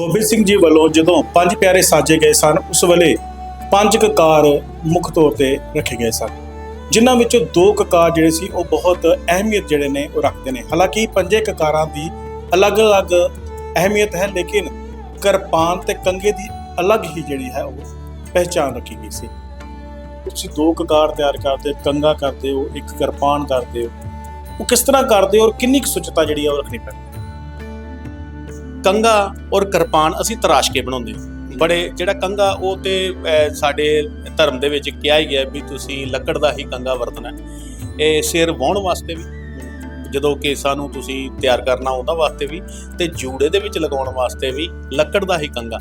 ਗੋਬਿੰਦ ਸਿੰਘ ਜੀ ਵੱਲੋਂ ਜਦੋਂ ਪੰਜ ਪਿਆਰੇ ਸਾਜੇ ਗਏ ਸਨ, ਉਸ ਵੇਲੇ ਪੰਜ ਕਕਾਰ ਮੁੱਖ ਤੌਰ ਤੇ ਰੱਖੇ ਗਏ ਸਨ। ਜਿਨ੍ਹਾਂ ਵਿੱਚੋਂ ਦੋ ਕਕਾਰ ਜਿਹੜੇ ਸੀ, ਉਹ ਬਹੁਤ ਅਹਿਮੀਅਤ ਜਿਹੜੇ ਨੇ, ਉਹ ਰੱਖਦੇ ਨੇ। ਹਾਲਾਂਕਿ ਪੰਜੇ ਕਕਾਰਾਂ ਦੀ ਅਲੱਗ-ਅਲੱਗ ਅਹਿਮੀਅਤ ਹੈ, ਲੇਕਿਨ ਕਿਰਪਾਨ ਤੇ ਕੰਗੇ ਦੀ ਅਲੱਗ ਹੀ ਜਿਹੜੀ ਹੈ, ਉਹ ਪਹਿਚਾਨ ਰੱਖੀ ਗਈ ਸੀ। ਤੁਸੀਂ ਦੋ ਕਕਾਰ ਤਿਆਰ ਕਰਦੇ ਕੰਗਾ ਕਰਦੇ ਹੋ, ਇੱਕ ਕਿਰਪਾਨ ਕਰਦੇ ਹੋ। ਉਹ ਕਿਸ ਤਰ੍ਹਾਂ ਕਰਦੇ ਹੋ ਔਰ ਕਿੰਨੀ ਕੁ ਸੁਚਤਾ ਜਿਹੜੀ ਹੈ, ਉਹ ਰੱਖਣੀ ਪੈਂਦੀ ਕੰਗਾ ਔਰ ਕਿਰਪਾਨ ਅਸੀਂ ਤਰਾਸ਼ ਕੇ ਬਣਾਉਂਦੇ ਹਾਂ। ਬੜੇ ਜਿਹੜਾ ਕੰਗਾ ਉਹ ਤੇ ਸਾਡੇ ਧਰਮ ਦੇ ਵਿੱਚ ਕਿਹਾ ਹੀ ਗਿਆ ਵੀ ਤੁਸੀਂ ਲੱਕੜ ਦਾ ਹੀ ਕੰਗਾ ਵਰਤਣਾ। ਇਹ ਸਿਰ ਵਾਹੁਣ ਵਾਸਤੇ ਵੀ ਜਦੋਂ ਕੇਸਾਂ ਨੂੰ ਤੁਸੀਂ ਤਿਆਰ ਕਰਨਾ ਉਹਦਾ ਵਾਸਤੇ ਵੀ ਤੇ ਜੂੜੇ ਦੇ ਵਿੱਚ ਲਗਾਉਣ ਵਾਸਤੇ ਵੀ ਲੱਕੜ ਦਾ ਹੀ ਕੰਗਾ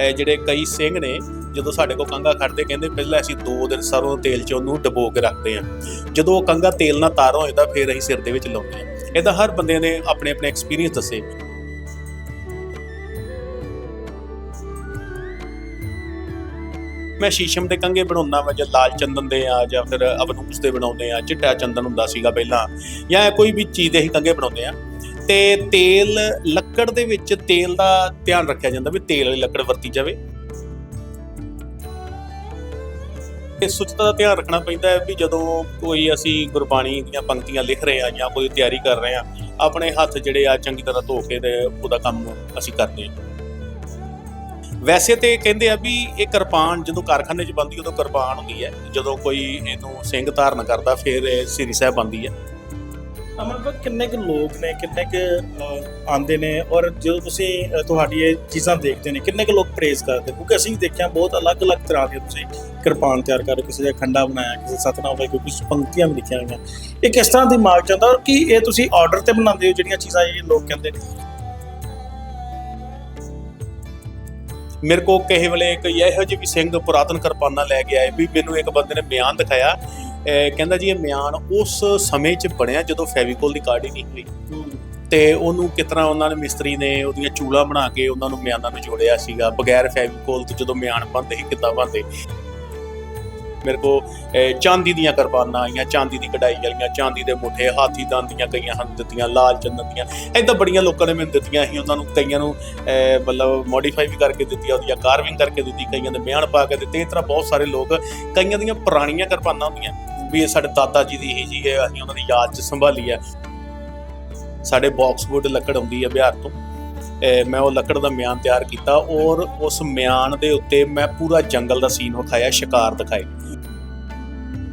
ਇਹ ਜਿਹੜੇ ਕਈ ਸਿੰਘ ਨੇ ਜਦੋਂ ਸਾਡੇ ਕੋਲ ਕੰਗਾ ਖੜਦੇ ਕਹਿੰਦੇ ਪਹਿਲਾਂ ਅਸੀਂ 2 ਦਿਨ ਸਰੋਂ ਦੇ ਤੇਲ 'ਚ ਉਹਨੂੰ ਡਬੋ ਕੇ ਰੱਖਦੇ ਹਾਂ। ਜਦੋਂ ਉਹ ਕੰਗਾ ਤੇਲ ਨਾਲ ਤਾਰ ਹੋ ਜਾਂਦਾ ਫਿਰ ਅਸੀਂ ਸਿਰ ਦੇ ਵਿੱਚ ਲਾਉਂਦੇ ਹਾਂ। ਇਹਦਾ ਹਰ ਬੰਦੇ ਨੇ ਆਪਣੇ ਆਪਣੇ ਐਕਸਪੀਰੀਅੰਸ ਦੱਸੇ। ਮੈਂ ਸ਼ੀਸ਼ਮ ਦੇ ਕੰਗੇ ਬਣਾਉਂਦਾ ਵਾ, ਜਾਂ ਲਾਲ ਚੰਦਨ ਦੇ ਆ, ਜਾਂ ਫਿਰ ਅਬਨੂਸ ਦੇ ਬਣਾਉਂਦੇ ਆ, ਚਿੱਟਾ ਚੰਦਨ ਹੁੰਦਾ ਸੀਗਾ ਪਹਿਲਾਂ, ਜਾਂ ਕੋਈ ਵੀ ਚੀਜ਼ ਦੇ ਹੀ ਕੰਗੇ ਬਣਾਉਂਦੇ ਆ। ਤੇ ਤੇਲ, ਲੱਕੜ ਦੇ ਵਿੱਚ ਤੇਲ ਦਾ ਧਿਆਨ ਰੱਖਿਆ ਜਾਂਦਾ ਵੀ ਤੇਲ ਵਾਲੀ ਲੱਕੜ ਵਰਤੀ ਜਾਵੇ। ਇਹ ਸੁਚਤਾ ਦਾ ਧਿਆਨ ਰੱਖਣਾ ਪੈਂਦਾ ਹੈ ਵੀ ਜਦੋਂ ਕੋਈ ਅਸੀਂ ਗੁਰਬਾਣੀ ਦੀਆਂ ਪੰਕਤੀਆਂ ਲਿਖ ਰਹੇ ਆ ਜਾਂ ਕੋਈ ਤਿਆਰੀ ਕਰ ਰਹੇ ਆ ਆਪਣੇ ਹੱਥ ਜਿਹੜੇ ਆ ਚੰਗੀ ਤਰ੍ਹਾਂ ਧੋ ਕੇ ਤੇ ਉਹਦਾ ਕੰਮ ਅਸੀਂ ਕਰਦੇ ਹਾਂ। ਵੈਸੇ ਤੇ ਕਹਿੰਦੇ ਆ ਵੀ ਇਹ ਕਿਰਪਾਨ ਜਦੋਂ ਕਾਰਖਾਨੇ 'ਚ ਬੰਦੀ ਉਦੋਂ ਕਿਰਪਾਨ ਹੁੰਦੀ ਹੈ। ਜਦੋਂ ਕੋਈ ਇਹਨੂੰ ਸਿੰਘ ਧਾਰਨ ਕਰਦਾ, ਫਿਰ ਇਹ ਸ੍ਰੀ ਸਾਹਿਬ ਬੰਦੀ ਹੈ। ਅਮਨ ਕਿੰਨੇ ਕੁ ਲੋਕ ਨੇ, ਕਿੰਨੇ ਕੁ ਆਉਂਦੇ ਨੇ ਔਰ ਜਦੋਂ ਤੁਸੀਂ ਤੁਹਾਡੀ ਇਹ ਚੀਜ਼ਾਂ ਦੇਖਦੇ ਨੇ, ਕਿੰਨੇ ਕੁ ਲੋਕ ਪ੍ਰੇਜ਼ ਕਰਦੇ? ਕਿਉਂਕਿ ਅਸੀਂ ਦੇਖਿਆ ਬਹੁਤ ਅਲੱਗ-ਅਲੱਗ ਤਰ੍ਹਾਂ ਦੇ ਤੁਸੀਂ ਕਿਰਪਾਨ ਤਿਆਰ ਕਰ ਕਿਸੇ ਦਾ ਖੰਡਾ ਬਣਾਇਆ, ਕਿਸੇ ਸਤਨਾਮ ਵਾਹਿਗੁਰੂ ਕੁਝ ਪੰਕਤੀਆਂ ਵੀ ਲਿਖੀਆਂ ਹੋਈਆਂ। ਇਹ ਕਿਸ ਤਰ੍ਹਾਂ ਦਿਮਾਗ ਚ ਆਉਂਦਾ ਔਰ ਕੀ ਇਹ ਤੁਸੀਂ ਆਰਡਰ ਤੇ ਬਣਾਉਂਦੇ ਹੋ ਜਿਹੜੀਆਂ ਚੀਜ਼ਾਂ ਇਹ ਲੋਕ ਕਹਿੰਦੇ ਨੇ? ਮੇਰੇ ਕੋ ਕਿਸੇ ਵੇਲੇ ਕੋਈ ਇਹੋ ਜਿਹੀ ਵੀ ਸਿੰਘ ਪੁਰਾਤਨ ਕਿਰਪਾਨਾਂ ਲੈ ਕੇ ਆਏ ਵੀ ਮੈਨੂੰ ਇੱਕ ਬੰਦੇ ਨੇ ਬਿਆਨ ਦਿਖਾਇਆ। ਕਹਿੰਦਾ ਜੀ ਇਹ ਮਿਆਨ ਉਸ ਸਮੇਂ 'ਚ ਬਣਿਆ ਜਦੋਂ ਫੈਵੀਕੋਲ ਦੀ ਕਾਰਡ ਹੀ ਨਹੀਂ ਹੋਈ। ਤੇ ਉਹਨੂੰ ਕਿਤਨਾ ਉਹਨਾਂ ਨੇ ਮਿਸਤਰੀ ਨੇ ਉਹਦੀਆਂ ਚੂਲਾ ਬਣਾ ਕੇ ਉਹਨਾਂ ਨੂੰ ਮਿਆਨਾਂ ਨੂੰ ਜੋੜਿਆ ਸੀਗਾ, ਬਗੈਰ ਫੈਵੀਕੋਲ ਤੋਂ ਜਦੋਂ ਮਿਆਨ ਬਣਦੇ ਸੀ, ਕਿੱਦਾਂ ਬਣਦੇ? ਮੇਰੇ ਕੋ ਚਾਂਦੀ ਦੀਆਂ ਕਿਰਪਾਨਾਂ ਆਈਆਂ, ਚਾਂਦੀ ਦੀ ਕਢਾਈ ਵਾਲੀਆਂ, ਚਾਂਦੀ ਦੇ ਮੁੱਠੇ, ਹਾਥੀ ਦੰਦ ਦੀਆਂ ਕਈਆਂ ਹਨ ਦਿੱਤੀਆਂ, ਲਾਲ ਚੰਦਨ ਦੀਆਂ। ਏਦਾਂ ਬੜੀਆਂ ਲੋਕਾਂ ਨੇ ਮੈਨੂੰ ਦਿੱਤੀਆਂ ਸੀ, ਉਹਨਾਂ ਨੂੰ ਕਈਆਂ ਨੂੰ ਮਤਲਬ ਮੋਡੀਫਾਈ ਵੀ ਕਰਕੇ ਦਿੱਤੀ ਉਹਦੀਆਂ ਕਾਰਵਿੰਗ ਕਰਕੇ ਦਿੱਤੀ, ਕਈਆਂ ਦੇ ਮਿਆਨ ਪਾ ਕੇ ਦਿੱਤੇ। ਇਸ ਤਰ੍ਹਾਂ ਬਹੁਤ ਸਾਰੇ ਲੋਕ ਕਈਆਂ ਦੀਆਂ ਪੁਰਾਣੀਆਂ ਕਿਰਪਾਨਾਂ ਹੁੰਦੀਆਂ। ਵੀ ਇਹ ਸਾਡੇ ਦਾਦਾ ਜੀ ਦੀ ਹੀ ਜੀ ਹੈ, ਅਸੀਂ ਉਹਨਾਂ ਦੀ ਯਾਦ 'ਚ ਸੰਭਾਲੀ ਹੈ। ਸਾਡੇ ਬਾਕਸਵੁੱਡ ਲੱਕੜ ਆਉਂਦੀ ਹੈ ਬਿਹਾਰ ਤੋਂ। ਮੈਂ ਉਹ ਲੱਕੜ ਦਾ ਮਿਆਨ ਤਿਆਰ ਕੀਤਾ ਔਰ ਉਸ ਮਿਆਨ ਦੇ ਉੱਤੇ ਮੈਂ ਪੂਰਾ ਜੰਗਲ ਦਾ ਸੀਨ ਵਿਖਾਇਆ, ਸ਼ਿਕਾਰ ਦਿਖਾਏ।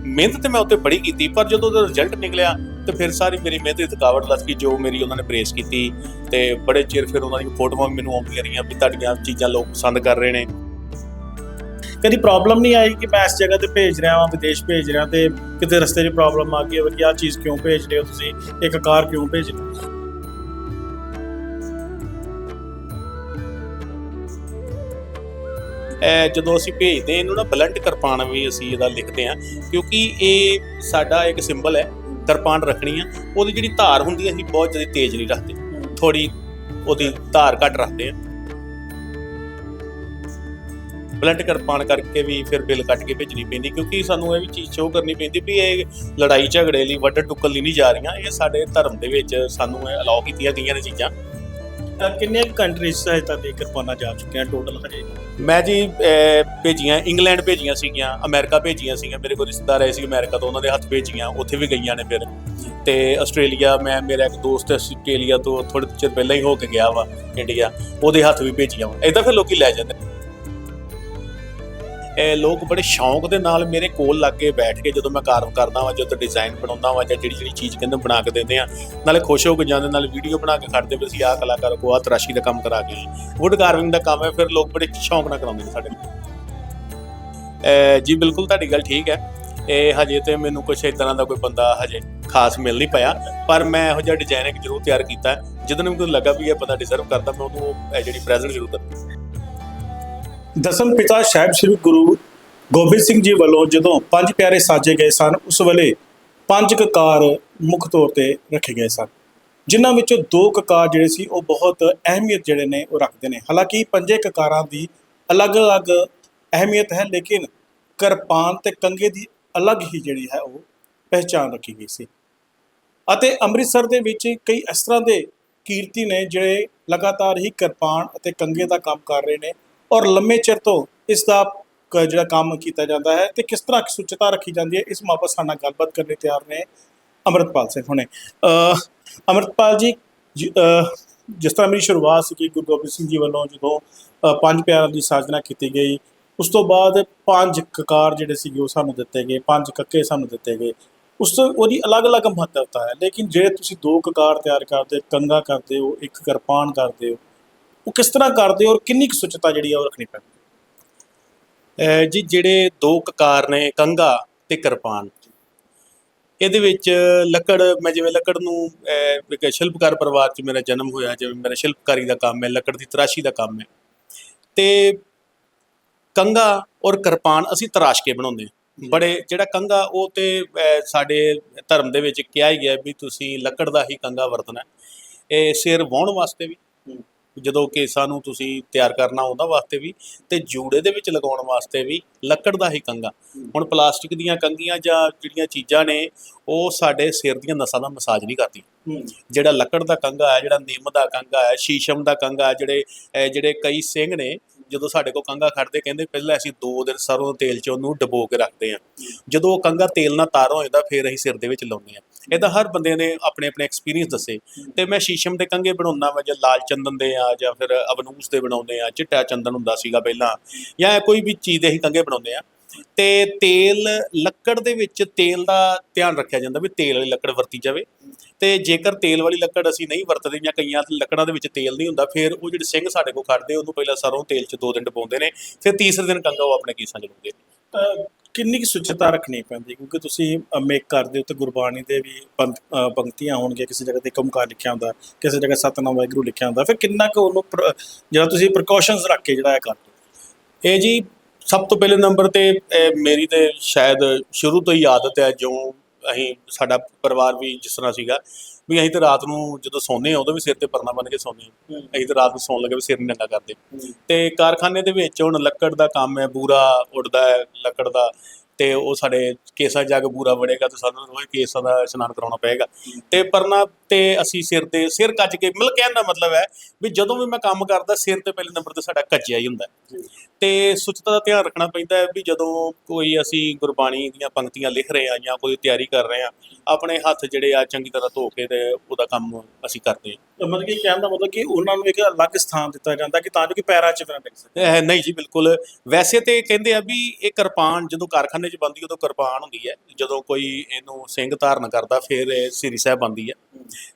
ਮਿਹਨਤ ਤੇ ਮੈਂ ਉੱਤੇ ਬੜੀ ਕੀਤੀ, ਪਰ ਜਦੋਂ ਉਹਦਾ ਰਿਜ਼ਲਟ ਨਿਕਲਿਆ ਤੇ ਫਿਰ ਸਾਰੀ ਮੇਰੀ ਮਿਹਨਤ ਦੀ ਥਕਾਵਟ ਲੱਥ ਗਈ, ਜੋ ਮੇਰੀ ਉਹਨਾਂ ਨੇ ਪ੍ਰੇਸ ਕੀਤੀ ਤੇ ਬੜੇ ਚਿਰ ਫਿਰ ਉਹਨਾਂ ਦੀਆਂ ਫੋਟੋਆਂ ਮੈਨੂੰ ਆਉਂਦੀਆਂ ਰਹੀਆਂ ਵੀ ਤੁਹਾਡੀਆਂ ਚੀਜ਼ਾਂ ਲੋਕ ਪਸੰਦ ਕਰ ਰਹੇ ਨੇ। ਕਦੀ ਪ੍ਰੋਬਲਮ ਨਹੀਂ ਆਈ ਕਿ ਮੈਂ ਇਸ ਜਗ੍ਹਾ ਤੇ ਭੇਜ ਰਿਹਾ ਹਾਂ ਵਿਦੇਸ਼ ਭੇਜ ਰਿਹਾ ਤੇ ਕਿਤੇ ਰਸਤੇ 'ਚ ਪ੍ਰੋਬਲਮ ਆ ਗਈ ਹੋਵੇ ਕਿ ਆਹ ਚੀਜ਼ ਕਿਉਂ ਭੇਜ ਰਹੇ ਹੋ ਤੁਸੀਂ? ਇੱਕ ਕਾਰ ਕਿਉਂ ਭੇਜ? ਰਹੇ ਹੋ ਜਦੋਂ ਅਸੀਂ ਭੇਜਦੇ ਇਹਨੂੰ ਨਾ ਬਲੰਟ ਕਿਰਪਾਨ ਵੀ ਅਸੀਂ ਇਹਦਾ ਲਿਖਦੇ ਆ ਕਿਉਂਕਿ ਇਹ ਸਾਡਾ ਇੱਕ ਸਿੰਬਲ ਹੈ ਕਿਰਪਾਨ ਰੱਖਣੀ ਆ। ਉਹਦੀ ਜਿਹੜੀ ਧਾਰ ਹੁੰਦੀ ਹੈ ਅਸੀਂ ਬਹੁਤ ਜ਼ਿਆਦਾ ਤੇਜ਼ ਨਹੀਂ ਰੱਖਦੇ। ਥੋੜੀ ਉਹਦੀ ਧਾਰ ਘੱਟ ਰੱਖਦੇ ਆ। ਬਲੰਟ ਕਿਰਪਾਨ ਕਰਕੇ ਵੀ ਫਿਰ ਬਿੱਲ ਕੱਟ ਕੇ ਭੇਜਣੀ ਪੈਂਦੀ ਕਿਉਂਕਿ ਸਾਨੂੰ ਇਹ ਵੀ ਚੀਜ਼ ਸ਼ੋਅ ਕਰਨੀ ਪੈਂਦੀ ਵੀ ਇਹ ਲੜਾਈ ਝਗੜੇ ਲਈ ਵੱਢ ਟੁੱਕਣ ਲਈ ਨਹੀਂ ਜਾ ਰਹੀਆਂ ਇਹ ਸਾਡੇ ਧਰਮ ਦੇ ਵਿੱਚ ਸਾਨੂੰ ਇਹ ਅਲਾਉ ਕੀਤੀਆਂ ਗਈਆਂ ਨੇ ਚੀਜ਼ਾਂ। ਤਾਂ ਕਿੰਨੇ ਕੰਟਰੀਜ਼ ਸਹਾਇ ਤੱਕ ਇਹ ਕਿਰਪਾਨਾਂ ਜਾ ਚੁੱਕੀਆਂ ਟੋਟਲ ਹਜੇ? ਮੈਂ ਜੀ ਭੇਜੀਆਂ ਇੰਗਲੈਂਡ ਭੇਜੀਆਂ ਸੀਗੀਆਂ ਅਮਰੀਕਾ ਭੇਜੀਆਂ ਸੀਗੀਆਂ ਮੇਰੇ ਕੋਲ ਰਿਸ਼ਤੇਦਾਰ ਆਏ ਸੀ ਅਮਰੀਕਾ ਤੋਂ ਉਹਨਾਂ ਦੇ ਹੱਥ ਭੇਜੀਆਂ ਉੱਥੇ ਵੀ ਗਈਆਂ ਨੇ ਫਿਰ। ਤੇ ਆਸਟ੍ਰੇਲੀਆ ਮੈਂ ਮੇਰਾ ਇੱਕ ਦੋਸਤ ਆਸਟ੍ਰੇਲੀਆ ਤੋਂ ਥੋੜੇ ਚਿਰ ਪਹਿਲਾਂ ਹੀ ਹੋ ਕੇ ਗਿਆ ਵਾ ਇੰਡੀਆ ਉਹਦੇ ਹੱਥ ਵੀ ਭੇਜੀਆਂ ਇਦਾਂ ਫਿਰ ਲੋਕੀ ਲੈ ਜਾਂਦੇ ਇਹ ਲੋਕ ਬੜੇ ਸ਼ੌਂਕ ਦੇ ਨਾਲ ਮੇਰੇ ਕੋਲ ਲੱਗ ਕੇ ਬੈਠ ਕੇ ਜਦੋਂ ਮੈਂ ਕਾਰਵ ਕਰਦਾ ਵਾਂ ਜਦੋਂ ਡਿਜ਼ਾਈਨ ਬਣਾਉਂਦਾ ਵਾਂ, ਜਾਂ ਜਿਹੜੀ ਜਿਹੜੀ ਚੀਜ਼ ਕਹਿੰਦੇ ਬਣਾ ਕੇ ਦਿੰਦੇ ਆ, ਨਾਲੇ ਖੁਸ਼ ਹੋ ਕੇ ਜਾਂਦੇ, ਨਾਲ ਵੀਡੀਓ ਬਣਾ ਕੇ ਖੜਦੇ ਵੀ ਅਸੀਂ ਆਹ ਕਲਾਕਾਰ ਕੋ ਆਹ ਤਰਾਸ਼ੀ ਦਾ ਕੰਮ ਕਰਾ ਕੇ ਵੁੱਡ ਕਾਰਵਿੰਗ ਦਾ ਕੰਮ ਹੈ, ਫਿਰ ਲੋਕ ਬੜੇ ਸ਼ੌਂਕ ਨਾਲ ਕਰਾਉਂਦੇ ਨੇ ਸਾਡੇ ਅਹ ਜੀ, ਬਿਲਕੁਲ ਤੁਹਾਡੀ ਗੱਲ ਠੀਕ ਹੈ। ਇਹ ਹਜੇ ਤੇ ਮੈਨੂੰ ਕੁਛ ਇਸ ਤਰ੍ਹਾਂ ਦਾ ਕੋਈ ਬੰਦਾ ਹਜੇ ਖਾਸ ਮਿਲ ਨਹੀਂ ਪਿਆ, ਪਰ ਮੈਂ ਇਹੋ ਜਿਹਾ ਡਿਜ਼ਾਈਨ ਇੱਕ ਜ਼ਰੂਰ ਤਿਆਰ ਕੀਤਾ ਜਦੋਂ ਮੈਨੂੰ ਲੱਗਾ ਵੀ ਇਹ ਬੰਦਾ ਡਿਜ਼ਰਵ ਕਰਦਾ, ਮੈਂ ਉਹਨੂੰ ਇਹ ਜਿਹੜੀ ਪ੍ਰੈਜ਼ੈਂਟ ਜ਼ਰੂਰ ਕਰਾਂ ਦਸਮ ਪਿਤਾ ਸਾਹਿਬ ਸ੍ਰੀ ਗੁਰੂ ਗੋਬਿੰਦ ਸਿੰਘ ਜੀ ਵੱਲੋਂ ਜਦੋਂ ਪੰਜ ਪਿਆਰੇ ਸਾਜੇ ਗਏ ਸਨ, ਉਸ ਵੇਲੇ ਪੰਜ ਕਕਾਰ ਮੁੱਖ ਤੌਰ ਤੇ ਰੱਖੇ ਗਏ ਸਨ। ਜਿਨ੍ਹਾਂ ਵਿੱਚੋਂ ਦੋ ਕਕਾਰ ਜਿਹੜੇ ਸੀ, ਉਹ ਬਹੁਤ ਅਹਿਮੀਅਤ ਜਿਹੜੇ ਨੇ, ਉਹ ਰੱਖਦੇ ਨੇ। ਹਾਲਾਂਕਿ ਪੰਜੇ ਕਕਾਰਾਂ ਦੀ ਅਲੱਗ-ਅਲੱਗ ਅਹਿਮੀਅਤ ਹੈ, ਲੇਕਿਨ ਕਿਰਪਾਨ ਤੇ ਕੰਗੇ ਦੀ ਅਲੱਗ ਹੀ ਜਿਹੜੀ ਹੈ, ਉਹ ਪਹਿਚਾਨ ਰੱਖੀ ਗਈ ਸੀ। ਅਤੇ ਅੰਮ੍ਰਿਤਸਰ ਦੇ ਵਿੱਚ ਕਈ ਇਸ ਤਰ੍ਹਾਂ ਦੇ ਕੀਰਤੀ ਨੇ, ਜਿਹੜੇ ਲਗਾਤਾਰ ਹੀ ਕਿਰਪਾਨ ਅਤੇ ਕੰਗੇ ਦਾ ਕੰਮ ਕਰ ਰਹੇ ਨੇ। ਔਰ ਲੰਮੇ ਚਿਰ ਤੋਂ ਇਸ ਦਾ ਕ- ਜਿਹੜਾ ਕੰਮ ਕੀਤਾ ਜਾਂਦਾ ਹੈ ਤੇ ਕਿਸ ਤਰ੍ਹਾਂ ਸੁਚਤਾ ਰੱਖੀ ਜਾਂਦੀ ਹੈ ਇਸ ਮਾਪਸ ਸਾਡੇ ਨਾਲ ਗੱਲਬਾਤ ਕਰਨ ਲਈ ਤਿਆਰ ਨੇ ਅਮਰਤਪਾਲ ਸਿੰਘ ਹੁਣੇ। ਅ, ਅਮਰਤਪਾਲ ਜੀ ਜਿਸ ਤਰ੍ਹਾਂ ਮੇਰੀ ਸ਼ੁਰੂਆਤ ਸੀ ਕਿ ਗੁਰੂ ਗੋਬਿੰਦ ਸਿੰਘ ਜੀ ਵੱਲੋਂ ਜਦੋਂ ਪੰਜ ਪਿਆਰਿਆਂ ਦੀ ਸਾਜਨਾ ਕੀਤੀ ਗਈ ਉਸ ਤੋਂ ਬਾਅਦ ਪੰਜ ਕਕਾਰ ਜਿਹੜੇ ਸੀਗੇ ਉਹ ਸਾਨੂੰ ਦਿੱਤੇ ਗਏ ਪੰਜ ਕੱਕੇ ਸਾਨੂੰ ਦਿੱਤੇ ਗਏ। ਉਸ ਤੋਂ ਉਹਦੀ ਅਲੱਗ-ਅਲੱਗ ਮਹੱਤਵਤਾ ਹੈ ਲੇਕਿਨ ਜਿਹੜੇ ਤੁਸੀਂ ਦੋ ਕਕਾਰ ਤਿਆਰ ਕਰਦੇ ਕੰਗਾ ਕਰਦੇ ਹੋ ਇੱਕ ਕਿਰਪਾਨ ਕਰਦੇ ਹੋ ਉਹ ਕਿਸ ਤਰ੍ਹਾਂ ਕਰਦੇ ਔਰ ਕਿੰਨੀ ਕੁ ਸੁਚਤਾ ਜਿਹੜੀ ਆ ਉਹ ਰੱਖਣੀ ਪੈਂਦੀ? ਜੀ, ਜਿਹੜੇ ਦੋ ਕਕਾਰ ਨੇ ਕੰਗਾ ਤੇ ਕਿਰਪਾਨ। ਇਹਦੇ ਵਿੱਚ ਲੱਕੜ, ਮੈਂ ਜਿਵੇਂ ਲੱਕੜ ਨੂੰ ਇੱਕ ਸ਼ਿਲਪਕਾਰ ਪਰਿਵਾਰ 'ਚ ਮੇਰਾ ਜਨਮ ਹੋਇਆ, ਜਿਵੇਂ ਮੇਰਾ ਸ਼ਿਲਪਕਾਰੀ ਦਾ ਕੰਮ ਹੈ, ਲੱਕੜ ਦੀ ਤਰਾਸ਼ੀ ਦਾ ਕੰਮ ਹੈ। ਤੇ ਕੰਗਾ ਔਰ ਕਿਰਪਾਨ ਅਸੀਂ ਤਰਾਸ਼ ਕੇ ਬਣਾਉਂਦੇ ਹਾਂ। ਬੜੇ, ਜਿਹੜਾ ਕੰਗਾ ਉਹ ਤੇ ਸਾਡੇ ਧਰਮ ਦੇ ਵਿੱਚ ਕਿਹਾ ਹੀ ਗਿਆ ਵੀ ਤੁਸੀਂ ਲੱਕੜ ਦਾ ਹੀ ਕੰਗਾ ਵਰਤਣਾ ਇਹ ਸਿਰ ਵਾਹੁਣ ਵਾਸਤੇ ਵੀ। ਜਦੋਂ ਕੇਸਾਂ ਨੂੰ ਤੁਸੀਂ ਤਿਆਰ ਕਰਨਾ ਉਹਦਾ ਵਾਸਤੇ ਵੀ ਤੇ ਜੂੜੇ ਦੇ ਵਿੱਚ ਲਗਾਉਣ ਵਾਸਤੇ ਵੀ ਲੱਕੜ ਦਾ ਹੀ ਕੰਗਾ ਹੁਣ ਪਲਾਸਟਿਕ ਦੀਆਂ ਕੰਗੀਆਂ ਜਾਂ ਜਿਹੜੀਆਂ ਚੀਜ਼ਾਂ ਨੇ ਉਹ ਸਾਡੇ ਸਿਰ ਦੀਆਂ ਨਸਾਂ ਦਾ ਮਸਾਜ ਨਹੀਂ ਕਰਦੀ ਜਿਹੜਾ ਲੱਕੜ ਦਾ ਕੰਗਾ ਹੈ ਜਿਹੜਾ ਨਿੰਮ ਦਾ ਕੰਗਾ ਹੈ ਸ਼ੀਸ਼ਮ ਦਾ ਕੰਗਾ ਹੈ ਜਿਹੜੇ ਜਿਹੜੇ ਕਈ ਸਿੰਘ ਨੇ ਜਦੋਂ ਸਾਡੇ ਕੋਲ ਕੰਗਾ ਖੜਦੇ ਕਹਿੰਦੇ ਪਹਿਲਾਂ ਅਸੀਂ 2 ਦਿਨ ਸਰੋਂ ਦੇ ਤੇਲ 'ਚ ਉਹਨੂੰ ਡਬੋ ਕੇ ਰੱਖਦੇ ਹਾਂ। ਜਦੋਂ ਉਹ ਕੰਗਾ ਤੇਲ ਨਾਲ ਤਾਰ ਹੋ ਜਾਂਦਾ ਫਿਰ ਅਸੀਂ ਸਿਰ ਦੇ ਵਿੱਚ ਲਾਉਂਦੇ ਹਾਂ ਇਹਦਾ ਹਰ ਬੰਦੇ ਨੇ ਆਪਣੇ ਆਪਣੇ ਐਕਸਪੀਰੀਅੰਸ ਦੱਸੇ। ਤੇ ਮੈਂ ਸ਼ੀਸ਼ਮ ਦੇ ਕੰਗੇ ਬਣਾਉਣਾ ਵਾ ਜਾਂ ਲਾਲ ਚੰਦਨ ਦੇ ਆ ਜਾਂ ਫਿਰ ਅਬਨੂਸ ਦੇ ਬਣਾਉਂਦੇ ਆ ਚਿੱਟਾ ਚੰਦਨ ਹੁੰਦਾ ਸੀਗਾ ਪਹਿਲਾਂ ਜਾਂ ਕੋਈ ਵੀ ਚੀਜ਼ ਦੇ ਹੀ ਕੰਗੇ ਬਣਾਉਂਦੇ ਆ। ਤੇ ਤੇਲ ਲੱਕੜ ਦੇ ਵਿੱਚ ਤੇਲ ਦਾ ਧਿਆਨ ਰੱਖਿਆ ਜਾਂਦਾ ਵੀ ਤੇਲ ਵਾਲੀ ਲੱਕੜ ਵਰਤੀ ਜਾਵੇ। ਤੇ ਜੇਕਰ ਤੇਲ ਵਾਲੀ ਲੱਕੜ ਅਸੀਂ ਨਹੀਂ ਵਰਤਦੇ ਜਾਂ ਕਈਆਂ ਲੱਕੜਾਂ ਦੇ ਵਿੱਚ ਤੇਲ ਨਹੀਂ ਹੁੰਦਾ ਫਿਰ ਉਹ ਜਿਹੜੇ ਸਿੰਘ ਸਾਡੇ ਕੋਲ ਖੜਦੇ ਉਹਨੂੰ ਪਹਿਲਾਂ ਸਰੋਂ ਤੇਲ 'ਚ ਦੋ ਦਿਨ ਡਬਾਉਂਦੇ ਨੇ ਫਿਰ ਤੀਸਰੇ ਦਿਨ ਕੰਗਾ ਉਹ ਆਪਣੇ ਕੇਸਾਂ 'ਚ ਲਾਉਂਦੇ ਨੇ। ਅ, ਕਿੰਨੀ ਕੁ ਸੁਚਤਾ ਰੱਖਣੀ ਪੈਂਦੀ ਕਿਉਂਕਿ ਤੁਸੀਂ ਮੇਕ ਕਰਦੇ ਹੋ ਤੇ ਗੁਰਬਾਣੀ ਦੇ ਵੀ ਪੰਕਤੀਆਂ ਹੋਣਗੀਆਂ ਕਿਸੇ ਜਗ੍ਹਾ ਤੇ ਓਮਕਾਰ ਲਿਖਿਆ ਹੁੰਦਾ, ਕਿਸੇ ਜਗ੍ਹਾ ਸਤਨਾਮ ਵਾਹਿਗੁਰੂ ਲਿਖਿਆ ਹੁੰਦਾ, ਫਿਰ ਕਿੰਨਾ ਕੁ ਉਹਨੂੰ ਪ੍ਰ- ਜਿਹੜਾ ਤੁਸੀਂ ਪ੍ਰੀਕਾਸ਼ਨਸ ਰੱਖ ਕੇ ਜਿਹੜਾ ਇਹ ਕਰਦੇ ਹੋ? ਇਹ ਜੀ, ਸਭ ਤੋਂ ਪਹਿਲੇ ਨੰਬਰ ਤੇ ਮੇਰੀ ਤੇ ਸ਼ਾਇਦ ਸ਼ੁਰੂ ਤੋਂ ਹੀ ਆਦਤ ਹੈ ਜੋ ਅਸੀਂ ਸਾਡਾ ਪਰਿਵਾਰ ਵੀ ਜਿਸ ਤਰ੍ਹਾਂ ਸੀਗਾ ਵੀ ਅਸੀਂ ਤੇ ਰਾਤ ਨੂੰ ਜਦੋਂ ਸੌਂਦੇ ਹਾਂ ਉਦੋਂ ਵੀ ਸਿਰ ਤੇ ਪਰਨਾ ਬੰਨ ਕੇ ਸੌਂਦੇ ਅਸੀਂ ਤੇ ਰਾਤ ਨੂੰ ਸੌਣ ਲੱਗੇ ਵੀ ਸਿਰ ਨਹੀਂ ਨੰਗਾ ਕਰਦੇ। ਤੇ ਕਾਰਖਾਨੇ ਦੇ ਵਿੱਚ ਹੁਣ ਲੱਕੜ ਦਾ ਕੰਮ ਹੈ ਬੂਰਾ ਉੱਡਦਾ ਹੈ ਲੱਕੜ ਦਾ। ਤੇ ਉਹ ਸਾਡੇ ਕੇਸਾਂ 'ਚ ਜਾ ਕੇ ਬੂਰਾ ਵੜੇਗਾ ਤੇ ਸਾਨੂੰ ਰੋਜ਼ ਕੇਸਾਂ ਦਾ ਇਸ਼ਨਾਨ ਕਰਾਉਣਾ ਪਏਗਾ। ਤੇ ਪਰਨਾ ਤੇ ਅਸੀਂ ਸਿਰ ਤੇ ਸਿਰ ਕੱਜ ਕੇ ਮਤਲਬ ਕਹਿਣ ਦਾ ਮਤਲਬ ਹੈ ਵੀ ਜਦੋਂ ਵੀ ਮੈਂ ਕੰਮ ਕਰਦਾ ਸਿਰ ਤੇ ਪਹਿਲੇ ਨੰਬਰ ਤੇ ਸਾਡਾ ਕੱਜਿਆ ਹੀ ਹੁੰਦਾ। ਤੇ ਸੁਚਤਾ ਦਾ ਧਿਆਨ ਰੱਖਣਾ ਪੈਂਦਾ ਹੈ ਵੀ ਜਦੋਂ ਕੋਈ ਅਸੀਂ ਗੁਰਬਾਣੀ ਦੀਆਂ ਪੰਕਤੀਆਂ ਲਿਖ ਰਹੇ ਹਾਂ ਜਾਂ ਕੋਈ ਤਿਆਰੀ ਕਰ ਰਹੇ ਹਾਂ ਆਪਣੇ ਹੱਥ ਜਿਹੜੇ ਆ ਚੰਗੀ ਤਰ੍ਹਾਂ ਧੋ ਕੇ ਤੇ ਉਹਦਾ ਕੰਮ ਅਸੀਂ ਕਰਦੇ ਹਾਂ। ਮਤਲਬ ਕਿ ਕਹਿਣ ਦਾ ਮਤਲਬ ਕਿ ਉਹਨਾਂ ਨੂੰ ਇੱਕ ਅਲੱਗ ਸਥਾਨ ਦਿੱਤਾ ਜਾਂਦਾ ਕਿ ਤਾਂ ਜੋ ਕਿ ਪੈਰਾਂ 'ਚ ਫਿਰ ਡਿੱਗ ਸਕੇ। ਇਹ ਨਹੀਂ ਜੀ ਬਿਲਕੁਲ। ਵੈਸੇ ਤੇ ਕਹਿੰਦੇ ਆ ਵੀ ਇਹ ਕਿਰਪਾਨ ਜਦੋਂ ਕਾਰਖਾਨੇ 'ਚ ਬੰਦੀ ਉਦੋਂ ਕਿਰਪਾਨ ਹੁੰਦੀ ਹੈ। ਜਦੋਂ ਕੋਈ ਇਹਨੂੰ ਸਿੰਘ ਧਾਰਨ ਕਰਦਾ, ਫਿਰ ਇਹ ਸ੍ਰੀ ਸਾਹਿਬ ਬੰਦੀ ਹੈ।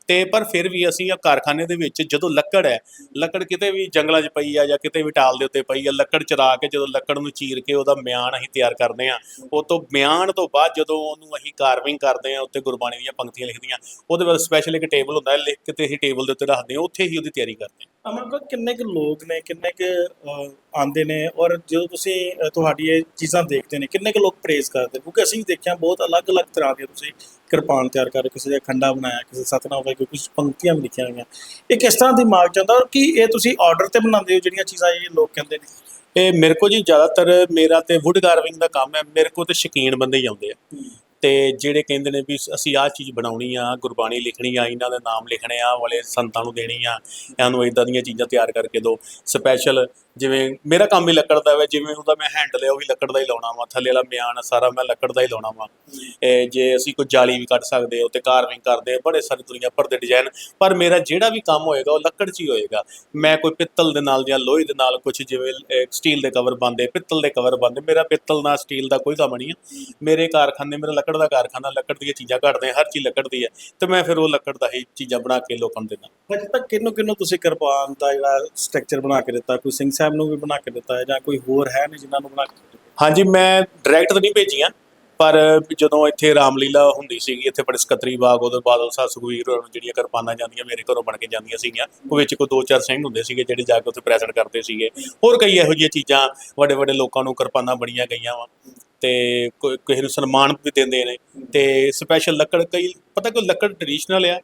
ਤੇ ਪਰ ਫਿਰ ਵੀ ਅਸੀਂ ਆ ਕਾਰਖਾਨੇ ਦੇ ਵਿੱਚ ਜਦੋਂ ਲੱਕੜ ਹੈ, ਲੱਕੜ ਕਿਤੇ ਵੀ ਜੰਗਲਾਂ 'ਚ ਪਈ ਆ ਜਾਂ ਕਿਤੇ ਵੀ ਟਾਲ ਦੇ ਉੱਤੇ ਪਈ ਆ, ਲੱਕੜ ਚਰਾ ਕੇ ਜਦੋਂ ਲੱਕੜ ਨੂੰ ਚੀਰ ਕੇ ਉਹਦਾ ਮਿਆਨ ਅਸੀਂ ਤਿਆਰ ਕਰਦੇ ਆ ਉਹ ਤੋਂ ਮਿਆਨ ਤੋਂ ਬਾਅਦ ਜਦੋਂ ਉਹਨੂੰ ਅਸੀਂ ਕਾਰਵਿੰਗ ਕਰਦੇ ਆ ਉੱਤੇ ਗੁਰਬਾਣੀ ਦੀਆਂ ਪੰਕਤੀਆਂ ਲਿਖਦੀਆਂ, ਉਹਦੇ ਬਾਅਦ ਸਪੈਸ਼ਲ ਇੱਕ ਟੇਬਲ ਹੁੰਦਾ ਲਿਖ ਕੇ ਤੇ ਅਸੀਂ ਟੇਬਲ ਦੇ ਉੱਤੇ ਰੱਖਦੇ ਆ ਉੱਥੇ ਹੀ ਉਹਦੀ ਤਿਆਰੀ ਕਰਦੇ ਆ ਅਮਰ ਕੋ ਕਿੰਨੇ ਕੁ ਲੋਕ ਨੇ ਕਿੰਨੇ ਕੁ ਅ, ਆਉਂਦੇ ਨੇ ਔਰ ਜਦੋਂ ਤੁਸੀਂ ਤੁਹਾਡੀ ਇਹ ਚੀਜ਼ਾਂ ਦੇਖਦੇ ਨੇ ਕਿੰਨੇ ਕੁ ਲੋਕ ਪ੍ਰੇਜ਼ ਕਰਦੇ ਕਿਉਂਕਿ ਅਸੀਂ ਦੇਖਿਆ ਬਹੁਤ ਅਲੱਗ-ਅਲੱਗ ਤਰ੍ਹਾਂ ਦੀਆਂ ਤੁਸੀਂ ਕਿਰਪਾਨ ਤਿਆਰ ਕਰ ਰਹੇ ਹੋ, ਕਿਸੇ ਨੇ ਖੰਡਾ ਬਣਾਇਆ ਕਿਸੇ ਸਤਨਾਮ ਵਾਹਿਗੁਰੂ ਕੁਝ ਪੰਕਤੀਆਂ ਵੀ ਲਿਖੀਆਂ ਹੋਈਆਂ। ਇਹ ਕਿਸ ਤਰ੍ਹਾਂ ਦਿਮਾਗ ਚ ਆਉਂਦਾ ਔਰ ਕੀ ਇਹ ਤੁਸੀਂ ਆਰਡਰ ਤੇ ਬਣਾਉਂਦੇ ਹੋ ਜਿਹੜੀਆਂ ਚੀਜ਼ਾਂ ਇਹ ਲੋਕ ਕਹਿੰਦੇ ਨੇ? ਇਹ ਮੇਰੇ ਕੋਲ ਜੀ ਜ਼ਿਆਦਾਤਰ ਮੇਰਾ ਤੇ ਵੁੱਡ ਕਾਰਵਿੰਗ ਦਾ ਕੰਮ ਹੈ ਮੇਰੇ ਕੋਲ ਤੇ ਸ਼ੌਕੀਨ ਬੰਦੇ ਹੀ ਆਉਂਦੇ ਆ। ਤੇ ਜਿਹੜੇ ਕਹਿੰਦੇ ਨੇ ਵੀ ਅਸੀਂ ਆਹ ਚੀਜ਼ ਬਣਾਉਣੀ ਆ, ਗੁਰਬਾਣੀ ਲਿਖਣੀ ਆ, ਇਹਨਾਂ ਦੇ ਨਾਮ ਲਿਖਣੇ ਆ, ਵਾਲੇ ਸੰਤਾਂ ਨੂੰ ਦੇਣੀ ਆ, ਇਹਨਾਂ ਨੂੰ ਇਦਾਂ ਦੀਆਂ ਚੀਜ਼ਾਂ ਤਿਆਰ ਕਰਕੇ ਦਿਓ ਸਪੈਸ਼ਲ ਜਿਵੇਂ ਮੇਰਾ ਕੰਮ ਹੀ ਲੱਕੜ ਦਾ ਹੈ ਜਿਵੇਂ ਉਹਦਾ ਮੈਂ ਹੈਂਡਲ ਹੈ ਉਹ ਵੀ ਲੱਕੜ ਦਾ ਹੀ ਲਾਉਣਾ ਵਾ। ਥੱਲੇ ਵਾਲਾ ਮਿਆਨ ਸਾਰਾ ਮੈਂ ਲੱਕੜ ਦਾ ਹੀ ਲਾਉਣਾ ਵਾ। ਜੇ ਅਸੀਂ ਕੋਈ ਜਾਲੀ ਵੀ ਕੱਢ ਸਕਦੇ ਹੋ ਤੇ ਕਾਰਵਿੰਗ ਕਰਦੇ ਆ, ਬੜੇ ਸਾਰੇ ਦੁਨੀਆ ਭਰ ਦੇ ਡਿਜ਼ਾਈਨ ਪਰ ਮੇਰਾ ਜਿਹੜਾ ਵੀ ਕੰਮ ਹੋਏਗਾ ਉਹ ਲੱਕੜ 'ਚ ਹੀ ਹੋਏਗਾ। ਮੈਂ ਕੋਈ ਪਿੱਤਲ ਦੇ ਨਾਲ ਜਾਂ ਲੋਹੇ ਦੇ ਨਾਲ ਕੁਝ ਜਿਵੇਂ ਸਟੀਲ ਦੇ ਕਵਰ ਬੰਦੇ ਪਿੱਤਲ ਦੇ ਕਵਰ ਬੰਦੇ ਮੇਰਾ ਪਿੱਤਲ ਨਾਲ ਸਟੀਲ ਦਾ ਕੋਈ ਕੰਮ ਨਹੀਂ ਹੈ ਮੇਰੇ ਕਾਰਖਾਨੇ ਮੇਰਾ ਲੱਕੜ ਦਾ ਕਾਰਖਾਨਾ ਲੱਕੜ ਦੀਆਂ ਚੀਜ਼ਾਂ ਘੜਦੇ ਹਰ ਚੀਜ਼ ਲੱਕੜ ਦੀ ਹੈ ਤੇ ਮੈਂ ਫਿਰ ਉਹ ਲੱਕੜ ਦਾ ਹੀ ਚੀਜ਼ਾਂ ਬਣਾ ਕੇ ਲੋਕਾਂ ਨੂੰ ਦਿੰਦਾ। ਅਜੇ ਤੱਕ ਕਿੰਨੂੰ ਕਿੰਨੂੰ ਤੁਸੀਂ ਕਿਰਪਾਨ ਦਾ ਜਿਹੜਾ ਸਟਰਕਚਰ ਬਣਾ ਕੇ ਦਿੱਤਾ? ਕੋਈ ਸਿੰਘ ਸਾਹਿਬ ਨੂੰ ਵੀ ਬਣਾ ਕੇ ਦਿੱਤਾ ਹੈ ਜਾਂ ਕੋਈ ਹੋਰ ਹੈ ਨੇ ਜਿਨ੍ਹਾਂ ਨੂੰ ਬਣਾ ਕੇ ਦਿੱਤਾ। ਹਾਂਜੀ, ਮੈਂ ਡਾਇਰੈਕਟ ਤਾਂ ਨਹੀਂ ਭੇਜੀਆਂ, ਪਰ ਜਦੋਂ ਇੱਥੇ ਰਾਮਲੀਲਾ ਹੁੰਦੀ ਸੀਗੀ, ਇੱਥੇ ਬੜੇ ਸਕੱਤਰੀ ਬਾਗ ਉਹਦੇ ਬਾਦਲ ਸਾਹਿਬ ਸੁਖਵੀਰ ਹੋਰਾਂ ਨੂੰ ਜਿਹੜੀਆਂ ਕਿਰਪਾਨਾਂ ਜਾਂਦੀਆਂ, ਮੇਰੇ ਘਰੋਂ ਬਣ ਕੇ ਜਾਂਦੀਆਂ ਸੀਗੀਆਂ। ਉਹ ਵਿੱਚ ਕੋਈ ਦੋ ਚਾਰ ਸਿੰਘ ਹੁੰਦੇ ਸੀਗੇ, ਜਿਹੜੇ ਜਾ ਕੇ ਉੱਥੇ ਪ੍ਰੈਜ਼ੈਂਟ ਕਰਦੇ ਸੀਗੇ। ਹੋਰ ਕਈ ਇਹੋ ਜਿਹੀਆਂ ਚੀਜ਼ਾਂ ਵੱਡੇ ਵੱਡੇ ਲੋਕਾਂ ਨੂੰ ਕਿਰਪਾਨਾਂ ਬਣੀਆਂ ਗਈਆਂ ਵਾ। ਤੇ ਕਿਸੇ ਨੂੰ ਸਨਮਾਨ ਵੀ ਦਿੰਦੇ ਨੇ। ਤੇ ਸਪੈਸ਼ਲ ਲੱਕੜ, ਕਈ, ਪਤਾ ਕੋਈ ਲੱਕੜ ਟ੍ਰੈਡੀਸ਼ਨਲ ਆ?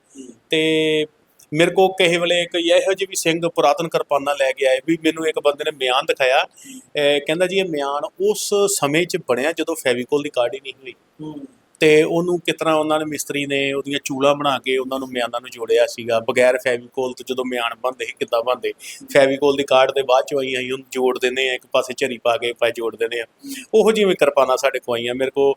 ਤੇ ਮੇਰੇ ਕੋ ਕਿਸੇ ਵੇਲੇ ਇੱਕ ਇਹੋ ਜਿਹੇ ਵੀ ਸਿੰਘ ਪੁਰਾਤਨ ਕਿਰਪਾਨਾਂ ਲੈ ਕੇ ਆਏ ਵੀ ਮੈਨੂੰ ਇੱਕ ਬੰਦੇ ਨੇ ਮਿਆਨ ਦਿਖਾਇਆ। ਅਹ ਕਹਿੰਦਾ ਜੀ ਇਹ ਮਿਆਨ ਉਸ ਸਮੇਂ 'ਚ ਬਣਿਆ ਜਦੋਂ ਫੈਵੀਕੋਲ ਦੀ ਕਾਢ ਹੀ ਨਹੀਂ ਹੋਈ। ਤੇ ਉਹਨੂੰ ਕਿਤਨਾ ਉਹਨਾਂ ਨੇ ਮਿਸਤਰੀ ਨੇ ਉਹਦੀਆਂ ਚੂਲਾ ਬਣਾ ਕੇ ਉਹਨਾਂ ਨੂੰ ਮਿਆਨਾਂ ਨੂੰ ਜੋੜਿਆ ਸੀਗਾ। ਬਗੈਰ ਫੈਵੀਕੋਲ ਤੋਂ ਜਦੋਂ ਮਿਆਨ ਬੰਦੇ ਸੀ ਕਿੱਦਾਂ ਬੰਦੇ ਫੈਵੀਕੋਲ ਦੀ ਕਾਰਡ ਦੇ ਬਾਅਦ ਚ ਆਈ ਅਸੀਂ ਉਹਨੂੰ ਜੋੜ ਦਿੰਦੇ ਆ ਇੱਕ ਪਾਸੇ ਝਰੀ ਪਾ ਕੇ ਪਾ ਜੋੜ ਦਿੰਦੇ ਆ ਉਹੋ ਜਿਵੇਂ ਕਿਰਪਾਨਾਂ ਸਾਡੇ ਕੋਲ ਆਈਆਂ। ਮੇਰੇ ਕੋਲ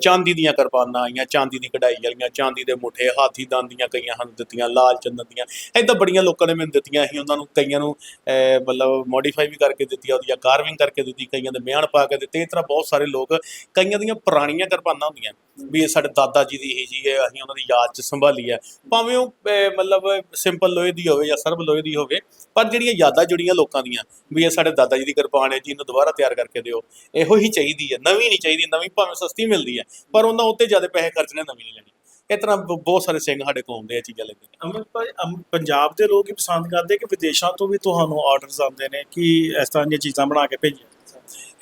ਚਾਂਦੀ ਦੀਆਂ ਕਿਰਪਾਨਾਂ ਆਈਆਂ ਚਾਂਦੀ ਦੀ ਕਢਾਈ ਵਾਲੀਆਂ ਚਾਂਦੀ ਦੇ ਮੁੱਠੇ ਹਾਥੀ ਦੰਦ ਦੀਆਂ ਕਈਆਂ ਸਾਨੂੰ ਦਿੱਤੀਆਂ ਲਾਲ ਚੰਦਨ ਦੀਆਂ। ਏਦਾਂ ਬੜੀਆਂ ਲੋਕਾਂ ਨੇ ਮੈਨੂੰ ਦਿੱਤੀਆਂ ਸੀ। ਉਹਨਾਂ ਨੂੰ ਕਈਆਂ ਨੂੰ ਅਹ, ਮਤਲਬ ਮੋਡੀਫਾਈ ਵੀ ਕਰਕੇ ਦਿੱਤੀ ਉਹਦੀਆਂ ਕਾਰਵਿੰਗ ਕਰਕੇ ਦਿੱਤੀ ਕਈਆਂ ਦੇ ਮਿਆਨ ਪਾ ਕੇ ਦਿੱਤੇ। ਇਸ ਤਰ੍ਹਾਂ ਬਹੁਤ ਸਾਰੇ ਲੋਕ ਕਈਆਂ ਦੀਆਂ ਪੁਰਾਣੀਆਂ ਕਿਰਪਾਨਾਂ ਹੁੰਦੀਆਂ। ਵੀ ਇਹ ਸਾਡੇ ਦਾਦਾ ਜੀ ਦੀ ਹੀ ਜੀ ਹੈ ਅਸੀਂ ਉਹਨਾਂ ਦੀ ਯਾਦ 'ਚ ਸੰਭਾਲੀ ਹੈ। ਭਾਵੇਂ ਉਹ ਅਹ, ਮਤਲਬ ਸਿੰਪਲ ਲੋਹੇ ਦੀ ਹੋਵੇ ਜਾਂ ਸਰਬ ਲੋਹੇ ਦੀ ਹੋਵੇ ਪਰ ਜਿਹੜੀਆਂ ਯਾਦਾਂ ਜੁੜੀਆਂ ਲੋਕਾਂ ਦੀਆਂ ਵੀ ਇਹ ਸਾਡੇ ਦਾਦਾ ਜੀ ਦੀ ਕਿਰਪਾਨ ਹੈ ਜੀ ਇਹਨੂੰ ਦੁਬਾਰਾ ਤਿਆਰ ਕਰਕੇ ਦਿਓ ਇਹੋ ਹੀ ਚਾਹੀਦੀ ਹੈ। ਨਵੀਂ ਨਹੀਂ ਚਾਹੀਦੀ ਨਵੀਂ ਭਾਵੇਂ ਸਸਤੀ ਮਿਲਦੀ ਹੈ ਪਰ ਉਹਨਾਂ ਉੱਤੇ ਜ਼ਿਆਦਾ ਪੈਸੇ ਖਰਚਣੇ ਨਵੀਂ ਨਹੀਂ ਲੈਣੀ। ਇਸ ਤਰ੍ਹਾਂ ਬ- ਬਹੁਤ ਸਾਰੇ ਸਿੰਘ ਸਾਡੇ ਕੋਲ ਆਉਂਦੇ ਆ ਚੀਜ਼ਾਂ ਲੈਂਦੇ ਅਮਰ ਭਾਈ ਅਮ- ਪੰਜਾਬ ਦੇ ਲੋਕ ਹੀ ਪਸੰਦ ਕਰਦੇ ਕਿ ਵਿਦੇਸ਼ਾਂ ਤੋਂ ਵੀ ਤੁਹਾਨੂੰ ਆਰਡਰਸ ਆਉਂਦੇ ਨੇ ਕਿ ਇਸ ਤਰ੍ਹਾਂ ਦੀਆਂ ਚੀਜ਼ਾਂ ਬਣਾ ਕੇ ਭੇਜੀਆਂ